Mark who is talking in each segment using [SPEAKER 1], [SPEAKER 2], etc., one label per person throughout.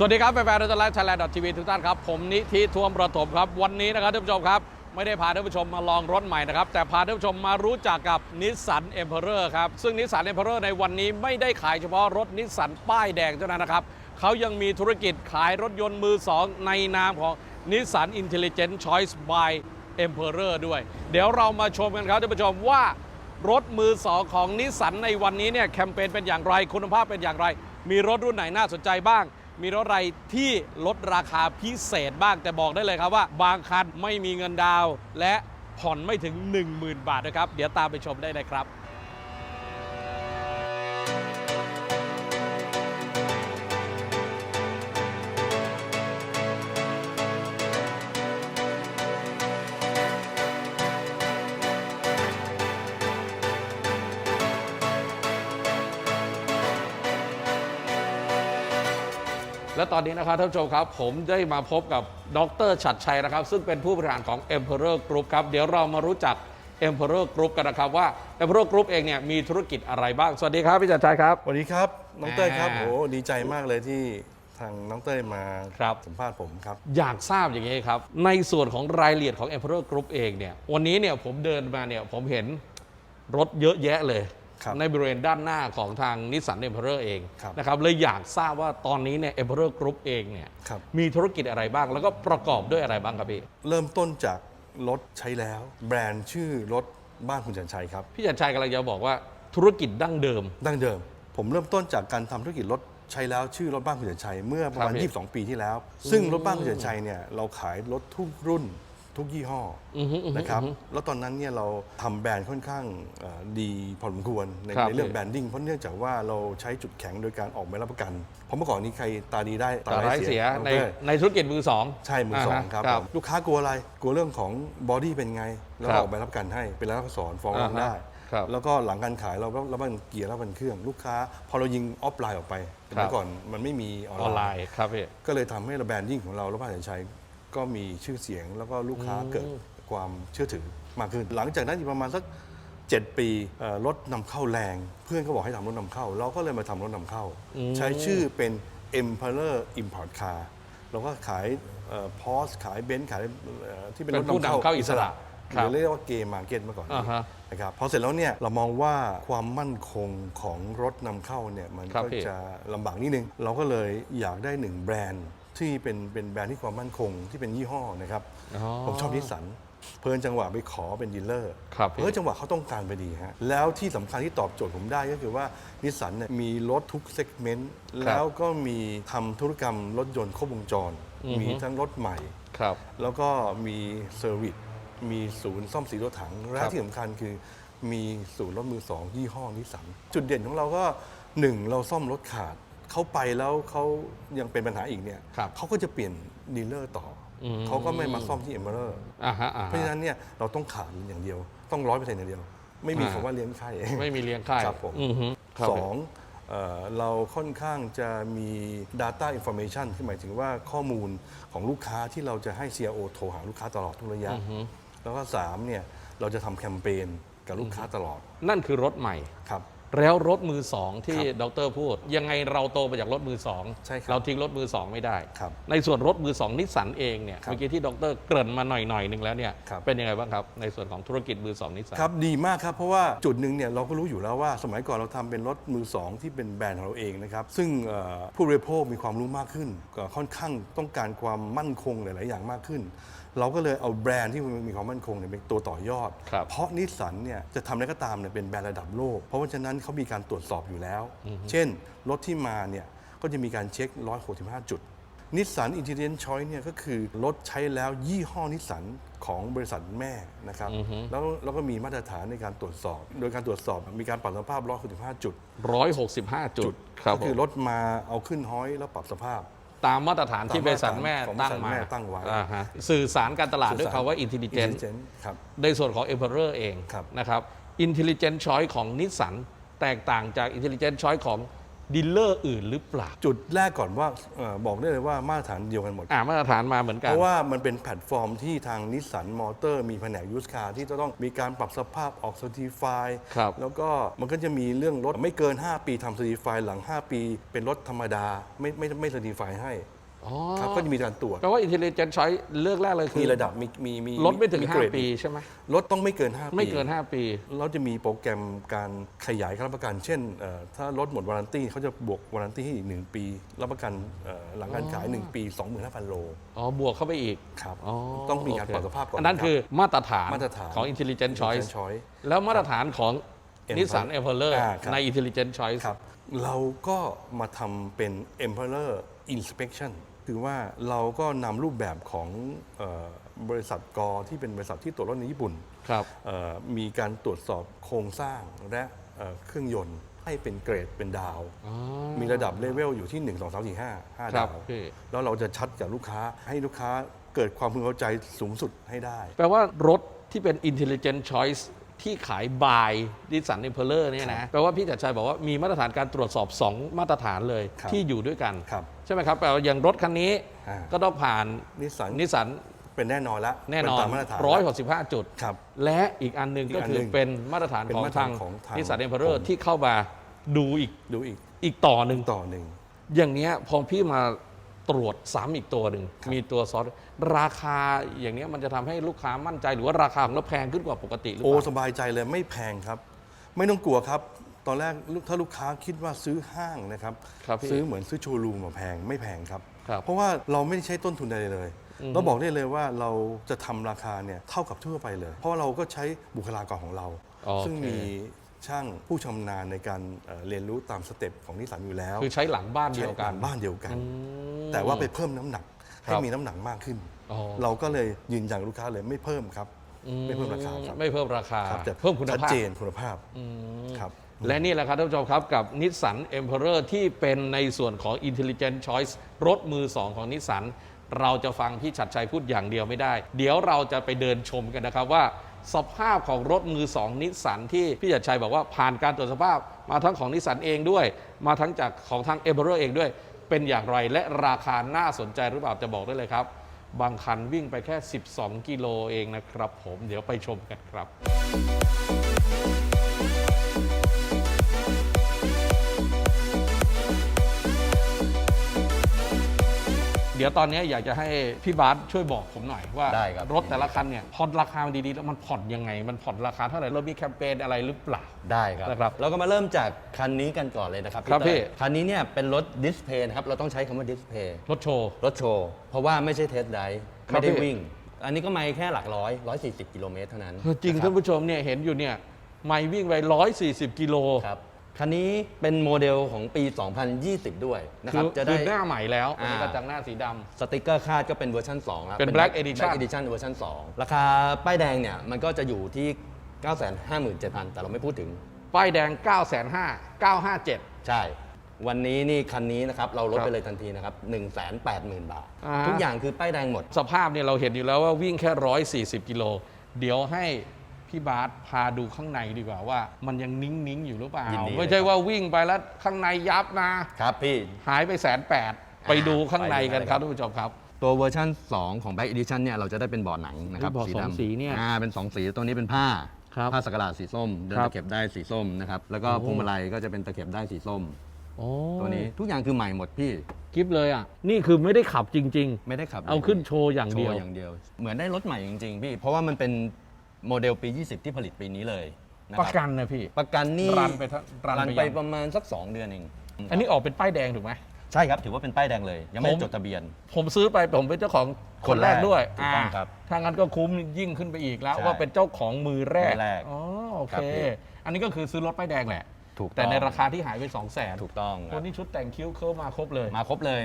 [SPEAKER 1] สวัสดีครับแฟนๆรถไลฟ์ไทยแลนด์ทีวีทุกท่านครับ ผมนิธิทวมประถมครับ วันนี้นะครับท่านผู้ชมครับ ไม่ได้พาท่านผู้ชมมาลองรถใหม่นะครับ แต่พาท่านผู้ชมมารู้จักกับนิสสันเอ็มเพอเรอร์ครับ ซึ่งนิสสันเอ็มเพอเรอร์ในวันนี้ไม่ได้ขายเฉพาะรถนิสสันป้ายแดงเท่านั้นนะครับเขายังมีธุรกิจขายรถยนต์มือสองในนามของนิสสันอินเทลเจนต์ชอยส์บายเอ็มเพอเรอร์ด้วย เดี๋ยวเรามาชมกันครับท่านผู้ชมว่ารถมือสองของนิสสันในวันนี้เนี่ยแคมเปญเป็นอย่างไรคุณภาพเป็นอย่างไร มีรถรุ่นไหนน่าสนใจบ้าง มีรถอะไรที่ลดราคาพิเศษบ้างแต่บอกได้เลยครับว่า บางคันไม่มีเงินดาวและผ่อนไม่ถึง 10,000 บาทนะครับ เดี๋ยวตามไปชมได้เลยครับ และตอนนี้นะครับท่านผู้ชมครับ ผมได้มาพบกับดรชัดชัยนะครับ ซึ่งเป็นผู้บริหารของ Emperor Group ครับ เดี๋ยวเรามารู้จัก Emperor Group กันนะครับว่า Emperor Group เองเนี่ยมีธุรกิจอะไรบ้าง สวัสดีครับพี่ชัดชัยครับ
[SPEAKER 2] สวัสดีครับ น้องเต้ยครับ
[SPEAKER 1] อ่า
[SPEAKER 2] โอ้ดีใจมากเลยที่ทางน้องเต้ยมา
[SPEAKER 1] ครับ
[SPEAKER 2] สัมภาษณ์ผมครับ
[SPEAKER 1] อยากทราบอย่างนี้ครับ ในส่วนของรายละเอียดของ Emperor Group เองเนี่ยวันนี้เนี่ยผมเดินมาเนี่ยผมเห็นรถเยอะแยะเลย
[SPEAKER 2] ครับ
[SPEAKER 1] ในบริเวณด้านหน้าของทางนิสสัน Emperor เอง
[SPEAKER 2] ครับ
[SPEAKER 1] นะครับเลยอยากทราบว่าตอนนี้เนี่ย Emperor Group เองเนี่ย
[SPEAKER 2] ครับ
[SPEAKER 1] มีธุรกิจอะไรบ้างแล้วก็ประกอบด้วยอะไรบ้างครับพี่
[SPEAKER 2] เริ่มต้นจากรถใช้แล้ว แบรนด์ชื่อรถบ้านคุณจันชัยครับ
[SPEAKER 1] พี่ชัดชัยกำลังจะบอกว่าธุรกิจดั้งเดิม
[SPEAKER 2] ดั้งเดิม ผมเริ่มต้นจากการทำธุรกิจรถใช้แล้วชื่อรถบ้านคุณจันชัยเมื่อประมาณ
[SPEAKER 1] ครับพี่
[SPEAKER 2] 22 ปีที่แล้ว ซึ่งรถบ้านคุณจันชัยเนี่ยเราขายรถทุกรุ่น ทุกยี่ห้ออ
[SPEAKER 1] อฮึอือฮึ
[SPEAKER 2] นะครับ
[SPEAKER 1] อือฮึ
[SPEAKER 2] แล้วตอนนั้นเนี่ยเราทำแบรนด์ค่อนข้างเอ่อดีพอสมควรใน
[SPEAKER 1] ครับ
[SPEAKER 2] ในเรื่อง
[SPEAKER 1] พี่
[SPEAKER 2] แบรนดิ้งเพราะเนื่องจากว่าเราใช้จุดแข็งโดยการออกใบรับประกัน เพราะเมื่อก่อนนี้ใครตาดีได้
[SPEAKER 1] ต่อร้ายเสีย
[SPEAKER 2] น้อง
[SPEAKER 1] ใน
[SPEAKER 2] เต้ย
[SPEAKER 1] ในธุรกิจมือสอง
[SPEAKER 2] ใช่มือสองา
[SPEAKER 1] ฮะ
[SPEAKER 2] ครับ
[SPEAKER 1] ครับ
[SPEAKER 2] ผมลูกค้ากลัวอะไร กลัวเรื่องของบอดี้เป็นไง แล้ว
[SPEAKER 1] ครับ
[SPEAKER 2] ออกใบรับประกันให้ เป็นแล้วก็สอนฟ้องร้อง
[SPEAKER 1] อ่าฮะ
[SPEAKER 2] ได้
[SPEAKER 1] ครับ
[SPEAKER 2] แล้วก็หลังการขายเราก็รับประกันเกียร์รับประกันเครื่อง ลูกค้า พอเรายิงออฟไลน์ออกไปส
[SPEAKER 1] ครั
[SPEAKER 2] มั
[SPEAKER 1] บ
[SPEAKER 2] ยก่อนมันไม่มีอ
[SPEAKER 1] อ
[SPEAKER 2] อ
[SPEAKER 1] อน
[SPEAKER 2] น
[SPEAKER 1] ไล
[SPEAKER 2] ไลน์
[SPEAKER 1] น์ ครับพี่
[SPEAKER 2] ก็เลยทำให้เราแบรนดิ้งของเราแล้วพระสัญชัย ก็มีชื่อเสียงแล้วก็ลูกค้าเกิดความเชื่อถือมากขึ้น หลังจากนั้นอีกประมาณสัก 7 ปีเอ่อรถนำเข้าแรง เพื่อนเขาบอกให้ทำรถนำเข้า เราก็เลยมาทำรถนำเข้า ใช้ชื่อเป็น Emperor Import Car เราก็ขายพอสขายเบนซ์ขายเอ่อที่เป็น
[SPEAKER 1] เป็
[SPEAKER 2] ร
[SPEAKER 1] น
[SPEAKER 2] ถ
[SPEAKER 1] ผู้
[SPEAKER 2] นำเข้านำ
[SPEAKER 1] เข้าอิสระ
[SPEAKER 2] ห
[SPEAKER 1] ครับ
[SPEAKER 2] รือเรียกว่าเกมมาร์เก็ตเมื่อก่อน
[SPEAKER 1] อ่าฮะ
[SPEAKER 2] นะครับพอเสร็จแล้วเนี่ยเรามองว่าความมั่นคงของรถนำเข้าเนี่ยมัน
[SPEAKER 1] ครับ
[SPEAKER 2] ก็
[SPEAKER 1] พี่
[SPEAKER 2] จะลำบากนิดนึง เราก็เลยอยากได้หนึ่งแบรนด์ ที่เป็นเป็นแบรนด์ที่ความมั่นคงที่เป็นยี่ห้อนะครับ
[SPEAKER 1] อ๋อ
[SPEAKER 2] ผมชอบนิสสันเพลินจังหวะไปขอเป็นดีลเลอร์
[SPEAKER 1] ครับพี่
[SPEAKER 2] เพลินจังหวะเขาต้องการไปดีฮะแล้วที่สำคัญที่ตอบโจทย์ผมได้ก็คือว่านิสสันเนี่ยมีรถทุกเซกเมนต์แล้วก็มีทำธุรกรรมรถยนต์ครบวงจร
[SPEAKER 1] อือฮึ
[SPEAKER 2] มีทั้งรถใหม่
[SPEAKER 1] ครับ
[SPEAKER 2] แล้วก็มีเซอร์วิสมีศูนย์ซ่อมสีรถถังและ
[SPEAKER 1] ครับ
[SPEAKER 2] ที่สำคัญคือมีศูนย์รถมือสองยี่ห้อนิสสันจุดเด่นของเราก็หนึ่งเราซ่อมรถขาด เขาไปแล้วเขายังเป็นปัญหาอีกเนี่ย
[SPEAKER 1] ครับ
[SPEAKER 2] เขาก็จะเปลี่ยนดีลเลอร์ต่ออ
[SPEAKER 1] ม
[SPEAKER 2] เขาก็ไม่มาซ่อมที่เอเมอร์
[SPEAKER 1] อ่าฮะอ่า
[SPEAKER 2] เพราะฉะ
[SPEAKER 1] ฮะ
[SPEAKER 2] นั้นเนี่ยเราต้องขาดอย่างเดียว ต้องร้อยเปอร์เซ็นต์อย่างเดียว ไม่มี
[SPEAKER 1] อ่า
[SPEAKER 2] คำว่าเลี้ยงไข่
[SPEAKER 1] ไม่มีเลี้ยงค่าย
[SPEAKER 2] ครับผม
[SPEAKER 1] อือฮึครับ
[SPEAKER 2] สองเอ่อเราค่อนข้างจะมี Data Information ที่หมายถึงว่าข้อมูลของลูกค้าที่เราจะให้ CRO โทรหาลูกค้าตลอดทุกระยะ แล้วก็3เนี่ยเราจะทำแคมเปญกับลูกค้าตลอด
[SPEAKER 1] นั่นคือรถใหม่
[SPEAKER 2] ครับ
[SPEAKER 1] แล้วรถมือสองที่
[SPEAKER 2] ครับ
[SPEAKER 1] ดรพูด ยังไงเราโตมาจากรถมือสอง
[SPEAKER 2] ใช่ครับ
[SPEAKER 1] เราทิ้งรถมือสองไม่ได้
[SPEAKER 2] ครับ
[SPEAKER 1] ในส่วนรถมือสองนิสสันเองเนี่ย
[SPEAKER 2] ครับ
[SPEAKER 1] เมื่อกี้ที่ดรเกริ่นมาหน่อยหน่อยๆหนึ่งแล้วเนี่ย
[SPEAKER 2] ครับ
[SPEAKER 1] เป็นยังไงบ้างครับในส่วนของธุรกิจมือสองนิสสัน
[SPEAKER 2] ครับดีมากครับ เพราะว่าจุดหนึ่งเนี่ยเราก็รู้อยู่แล้วว่า สมัยก่อนเราทำเป็นรถมือสองที่เป็นแบรนด์ของเราเองนะครับซึ่งเอ่อผู้บริโภคมีความรู้มากขึ้นก็ค่อนข้างต้องการความมั่นคงหลาย ๆ อย่างมากขึ้น เราก็เลยเอาแบรนด์ที่มันมีความมั่นคงเนี่ยเป็นตัวต่อยอด
[SPEAKER 1] ครับ
[SPEAKER 2] เพราะนิสสันเนี่ยจะทำอะไรก็ตามเนี่ยเป็นแบรนด์ระดับโลก เพราะว่าฉะนั้นเขามีการตรวจสอบอยู่แล้ว เช่น รถที่มาเนี่ยก็จะมีการเช็ค 165 จุด นิสสันอินเท i เ e น t ช o อยเนี่ยก็คือรถใช้แล้วยี่ห้อนิสสันของบริษัทแม่นะครับแล้วแล้วก็มีมาตรฐานในการตรวจสอบ โดยการตรวจสอบมีการปรับสภาพ 165 จุด
[SPEAKER 1] ร้อยหกสิบห้าจุด ครับ
[SPEAKER 2] ก็คือ
[SPEAKER 1] ผม
[SPEAKER 2] รถมาเอาขึ้นห้อยแล้วปรับสภาพ
[SPEAKER 1] ตามมาตรฐานที่
[SPEAKER 2] ตาม
[SPEAKER 1] บริษัทแม่
[SPEAKER 2] ของ
[SPEAKER 1] ตั้ง
[SPEAKER 2] บริษัท
[SPEAKER 1] มา
[SPEAKER 2] แม่ตั้งไว้
[SPEAKER 1] อ่าฮะสื่อสารการตลาดด้วย
[SPEAKER 2] สื่อสาร
[SPEAKER 1] คำว่า intelligent
[SPEAKER 2] Intelligent ครับ
[SPEAKER 1] ในส่วนของ e m p e r o r เอง
[SPEAKER 2] ครับ
[SPEAKER 1] นะครับ intelligent choice ของนิสสันแตกต่างจาก intelligent choice ของ ดีลเลอร์อื่นหรือเปล่า
[SPEAKER 2] จุดแรกก่อนว่าเออบอกได้เลยว่ามาตรฐานเดียวกันหมด
[SPEAKER 1] อ่ามาตรฐานมาเหมือนกั
[SPEAKER 2] เพ
[SPEAKER 1] น
[SPEAKER 2] ราะว่ามันเป็นแพลตฟอร์มที่ทางนิสสันมอเตอร์มีแผนกยูสคาที่จะต้องมีการปรับสภาพออก c e r t i f y
[SPEAKER 1] ครับ
[SPEAKER 2] แล้วก็มันก็จะมีเรื่องรถไม่เกิน 5 ปีทำ c e r t i f y หลัง 5 ปี เป็นรถธรรมดาไม่ไม่ไม่ c e r t i f y ให้
[SPEAKER 1] อ๋อ
[SPEAKER 2] ครับก็จะมีการตรวจ
[SPEAKER 1] แปลว่า intelligent choice เลือกแรกเลยคือ
[SPEAKER 2] มีระดับมีมีมี
[SPEAKER 1] ลดไม่ถึง
[SPEAKER 2] เกรด
[SPEAKER 1] 5 ปีใช่ไหม
[SPEAKER 2] รถต้องไม่เกิน 5 ปี
[SPEAKER 1] ไม่เกิน 5 ปี
[SPEAKER 2] เราจะมีโปรแกรมการขยายค่ารับประกัน เช่นเอ่อถ้ารถหมดวารันตีเขาจะบวกวารันตีให้อีก1ปี รับประกันเอ่อหลังการขาย 1 ปี 25,000 โล
[SPEAKER 1] อ๋อบวกเข้าไปอีก
[SPEAKER 2] ครับ
[SPEAKER 1] อ๋อ
[SPEAKER 2] ต้องมีการ
[SPEAKER 1] โเค
[SPEAKER 2] ปรับสภาพก่อน
[SPEAKER 1] อันนั้น
[SPEAKER 2] ครับ
[SPEAKER 1] คือมาตรฐาน
[SPEAKER 2] มาตรฐาน
[SPEAKER 1] ของ intelligent choice
[SPEAKER 2] Intelligent choice
[SPEAKER 1] แล้วมาตรฐานของ
[SPEAKER 2] Emperor
[SPEAKER 1] Nissan Emperor
[SPEAKER 2] อ่าครับ
[SPEAKER 1] ใน intelligent choice
[SPEAKER 2] ครับ เราก็มาทำเป็น Emperor Inspection คือว่าเราก็นำรูปแบบของเออบริษัทกอที่เป็นบริษัทที่ตรวจรถในญี่ปุ่น
[SPEAKER 1] ครับ
[SPEAKER 2] เอ่อมีการตรวจสอบโครงสร้างและเอ่อเครื่องยนต์ให้เป็นเกรดเป็นดาว
[SPEAKER 1] อ๋อ
[SPEAKER 2] มีระดับเลเวลอยู่ที่ 1 2 3 4 5 5
[SPEAKER 1] ครั
[SPEAKER 2] ดา
[SPEAKER 1] บ
[SPEAKER 2] ว
[SPEAKER 1] พี่
[SPEAKER 2] แล้วเราจะชัดกับลูกค้าให้ลูกค้าเกิดความพึงพอใจสูงสุดให้ได้
[SPEAKER 1] แปลว่ารถที่เป็น intelligent choice ที่ขายบายดิสัน e m p e r o r เนี่ยนะแปลว่าพี่จัดชัยบอกว่ามีมาตรฐานการตรวจสอบ 2 มาตรฐานเลย
[SPEAKER 2] ครับ
[SPEAKER 1] ที่อยู่ด้วยกัน
[SPEAKER 2] ครับ
[SPEAKER 1] ใช่ไหมครับแปลว่าอย่างรถคันนี้
[SPEAKER 2] อ่า
[SPEAKER 1] ก็ต้องผ่าน
[SPEAKER 2] นิสสัน
[SPEAKER 1] นิสสัน
[SPEAKER 2] เป็นแน่นอนแล้ว
[SPEAKER 1] แน่นอ
[SPEAKER 2] เป็นตามมาตรฐาน
[SPEAKER 1] ร้อยห
[SPEAKER 2] แล้ว
[SPEAKER 1] กสิบห้าจุด
[SPEAKER 2] ครับ
[SPEAKER 1] และอีกอันหนึ่ง
[SPEAKER 2] อีก
[SPEAKER 1] ก็
[SPEAKER 2] อัน
[SPEAKER 1] คื
[SPEAKER 2] ห
[SPEAKER 1] อ
[SPEAKER 2] นึ่ง
[SPEAKER 1] เป็นมาตรฐาน
[SPEAKER 2] เป็น
[SPEAKER 1] ของ
[SPEAKER 2] มาตรฐา
[SPEAKER 1] ทานง
[SPEAKER 2] ของทาง
[SPEAKER 1] นิสสันเอ็มเพอเรอ
[SPEAKER 2] ข
[SPEAKER 1] ร์
[SPEAKER 2] อง
[SPEAKER 1] ที่เข้ามาดูอีก
[SPEAKER 2] ดูอีก
[SPEAKER 1] อีกต่อหนึ่ง
[SPEAKER 2] ต่อหนึ่ง
[SPEAKER 1] อย่างเนี้ยพอพี่มา ตรวจซ้ำอีกตัวหนึ่ง มีตัวซอสราคาอย่างเนี้ยมันจะทำให้ลูกค้ามั่นใจ หรือว่าราคาของเราแพงขึ้นกว่าปกติหรือ
[SPEAKER 2] โอ้
[SPEAKER 1] เปล่า
[SPEAKER 2] สบายใจเลยไม่แพงครับ ไม่ต้องกลัวครับ ตอนแรกลูกถ้าลูกค้าคิดว่าซื้อห้างนะครับ
[SPEAKER 1] ครับพี่
[SPEAKER 2] ซื้อเหมือนซื้อโชว์รูมอะแพงไม่แพงครับ
[SPEAKER 1] ครับ
[SPEAKER 2] เพราะว่าเราไม่ได้ใช้ต้นทุนใดเลย เราบอกได้เลยว่าเราจะทำราคาเนี่ยเท่ากับทั่วไปเลย เพราะว่าเราก็ใช้บุคลากรของเรา
[SPEAKER 1] โอเค
[SPEAKER 2] ซึ่งมีช่างผู้ชำนาญในการเอ่อเรียนรู้ตามสเต็ปของนิสสันอยู่แล้ว
[SPEAKER 1] คือใช้หลังบ้านเดียวกัน
[SPEAKER 2] ใช้บ้านเดียวกัน
[SPEAKER 1] อืม
[SPEAKER 2] แต่ว่าไปเพิ่มน้ำหนักให้
[SPEAKER 1] ครับ
[SPEAKER 2] มีน้ำหนักมากขึ้น
[SPEAKER 1] อ๋อ
[SPEAKER 2] เราก็เลยยืนยันกับลูกค้าเลยไม่เพิ่มครับ ไม่เพิ่มราคาครับ
[SPEAKER 1] ไม่เพิ่มราคา
[SPEAKER 2] ครับแต่
[SPEAKER 1] เพิ่มคุณ
[SPEAKER 2] ชัด
[SPEAKER 1] ภาพ
[SPEAKER 2] เจนคุณภาพครับ
[SPEAKER 1] และนี่แหละครับท่านผู้ชมครับกับ Nissan Emperor ที่เป็นในส่วนของ Intelligent Choice รถมือ 2 ของนิสสันเราจะฟังพี่ชัดชัยพูดอย่างเดียวไม่ได้ เดี๋ยวเราจะไปเดินชมกันนะครับว่า สภาพของรถมือ 2 นิสสันที่พี่ชัดชัยบอกว่าผ่านการตรวจสภาพมาทั้งของนิสสันเองด้วย มาทั้งจากของทาง Emperor เองด้วย เป็นอย่างไรและราคาน่าสนใจหรือเปล่าจะบอกได้เลยครับ บางคันวิ่งไปแค่ 12 กิโลเองนะครับ ผมเดี๋ยวไปชมกันครับ เดี๋ยวตอนนี้อยากจะให้พี่บาสช่วยบอกผมหน่อยว่า
[SPEAKER 3] ได้ครับ
[SPEAKER 1] รถแต่ละคันเนี่ยผ่อนราคามันดีๆแล้วมันผ่อนยังไง มันผ่อนราคาเท่าไหร่เรามีแคมเปญอะไรหรือเปล่า
[SPEAKER 3] ได้ครับ
[SPEAKER 1] นะครับ
[SPEAKER 3] เราก็มาเริ่มจากคันนี้กันก่อนเลยนะครับ
[SPEAKER 1] ครับ
[SPEAKER 3] เต้ย
[SPEAKER 1] พี่
[SPEAKER 3] คันนี้เนี่ยเป็นรถดิสเพย์นะครับ เราต้องใช้คำว่าดิสเพย์
[SPEAKER 1] รถโชว์
[SPEAKER 3] รถโชว์ เพราะว่าไม่ใช่เทสได
[SPEAKER 1] ครับ
[SPEAKER 3] ไม่ได้
[SPEAKER 1] พี่
[SPEAKER 3] วิ่ง อันนี้ก็ไม่แค่หลักร้อย 140 กิโลเมตรเท่านั้น
[SPEAKER 1] จริง
[SPEAKER 3] นะค
[SPEAKER 1] ท่า
[SPEAKER 3] บ
[SPEAKER 1] นผู้ชมเนี่ยเห็นอยู่เนี่ยไม่วิ่งไป140 กิโล
[SPEAKER 3] ครับ คันนี้เป็นโมเดลของปี 2020 ด้วยนะค
[SPEAKER 1] คื
[SPEAKER 3] รับ
[SPEAKER 1] อ
[SPEAKER 3] จะ
[SPEAKER 1] คื
[SPEAKER 3] ได้
[SPEAKER 1] อหน้าใหม่แล้วอันนี้
[SPEAKER 3] อ่า
[SPEAKER 1] กระจังหน้าสีดำ
[SPEAKER 3] สติกเกอร์คาดก็เป็นเวอร์ชัน2แล้ว
[SPEAKER 1] เป็น Black Edition
[SPEAKER 3] Black Edition เวอร์ชัน2 ราคาป้ายแดงเนี่ยมันก็จะอยู่ที่ 957,000 แต่เราไม่พูดถึง
[SPEAKER 1] ป้ายแดง9 5 0 0 957
[SPEAKER 3] ใช่ วันนี้นี่คันนี้นะครับเราลด
[SPEAKER 1] ครับ
[SPEAKER 3] ไปเลยทันทีนะครับ1 8 0 0 0 0 บาท
[SPEAKER 1] อ่า
[SPEAKER 3] ทุกอย่างคือป้ายแดงหมด
[SPEAKER 1] สภาพเนี่ยเราเห็นอยู่แล้วว่าวิ่งแค่ 140 กิโล เดี๋ยวให้ พี่บาสพาดูข้างในดีกว่าว่า มันยังนิ่งๆอยู่หรือเปล่า
[SPEAKER 3] ยินดี
[SPEAKER 1] ไม่ใช่ว่าวิ่งไปแล้วข้างในยับนะ
[SPEAKER 3] ครับพี่
[SPEAKER 1] หายไปแสนแปดไปดูข้างในกันครับ
[SPEAKER 3] ไปดู
[SPEAKER 1] ท่านผู้ชมครับ
[SPEAKER 3] ตัวเวอร์ชัน2 ของ Black Edition เนี่ยเราจะได้เป็นบอร์ดหนังนะครับ
[SPEAKER 1] อุ๊ยบอร์ดสอง
[SPEAKER 3] ดำ
[SPEAKER 1] สีเนี่ย
[SPEAKER 3] อ่าเป็น 2 สีตัวนี้เป็นผ้า
[SPEAKER 1] ครับ
[SPEAKER 3] ผ้าสักหลาดสีส้ม เดิน
[SPEAKER 1] ครับ
[SPEAKER 3] ตะเข็บได้สีส้มนะครับแล้วก็
[SPEAKER 1] โอ้
[SPEAKER 3] พวงมาลัยก็จะเป็นตะเข็บได้สีส้ม
[SPEAKER 1] โอ้
[SPEAKER 3] ตัวนี้ทุกอย่างคือใหม่หมดพี่
[SPEAKER 1] กิฟเลยอะ นี่คือไม่ได้ขับจริง
[SPEAKER 3] ไม่ได้ขับ
[SPEAKER 1] ๆ เอาขึ้นโชว์อย่าง
[SPEAKER 3] โช
[SPEAKER 1] เดียว
[SPEAKER 3] ว์อย่างเดียว เหมือนได้รถใหม่จริงๆพี่ เพราะว่ามันเป็น โมเดลปี 20 ที่ผลิตปีนี้เลยนะ
[SPEAKER 1] ประ
[SPEAKER 3] ครับ
[SPEAKER 1] กันนะพี่
[SPEAKER 3] ประกันนี่
[SPEAKER 1] รันไปเท่ารัน
[SPEAKER 3] รัน
[SPEAKER 1] ไป
[SPEAKER 3] ไป
[SPEAKER 1] ยัง
[SPEAKER 3] ประมาณสัก 2 เดือนเอง
[SPEAKER 1] อันนี้ออกเป็นป้ายแดงถูกไหม
[SPEAKER 3] ใช่ครับถือว่าเป็นป้ายแดงเลย ยังไม่
[SPEAKER 1] ผ
[SPEAKER 3] ได้
[SPEAKER 1] ม
[SPEAKER 3] จดทะเบียน
[SPEAKER 1] ผมซื้อไปผมเป็นเจ้าของค
[SPEAKER 3] คนน
[SPEAKER 1] แร
[SPEAKER 3] แร
[SPEAKER 1] ก
[SPEAKER 3] ก
[SPEAKER 1] ด้วย
[SPEAKER 3] ถูกต้องครับ
[SPEAKER 1] ถ้างั้นก็คุ้มยิ่งขึ้นไปอีกแล้ว
[SPEAKER 3] ใช่
[SPEAKER 1] ว่าเป็นเจ้าของมือแรก
[SPEAKER 3] มือแรก
[SPEAKER 1] อ๋อโอ
[SPEAKER 3] ครั
[SPEAKER 1] เค
[SPEAKER 3] บพี่
[SPEAKER 1] อันนี้ก็คือซื้อรถป้ายแดงแหละ
[SPEAKER 3] ถูกต้อง
[SPEAKER 1] แต่ในราคาที่หายไป 2 0 0แสน
[SPEAKER 3] ถูกต้องค
[SPEAKER 1] ตั
[SPEAKER 3] รั
[SPEAKER 1] ว
[SPEAKER 3] บ
[SPEAKER 1] นี้ชุดแต่งคิ้วเคิร์ฟมาครบเลย
[SPEAKER 3] มาครบเลย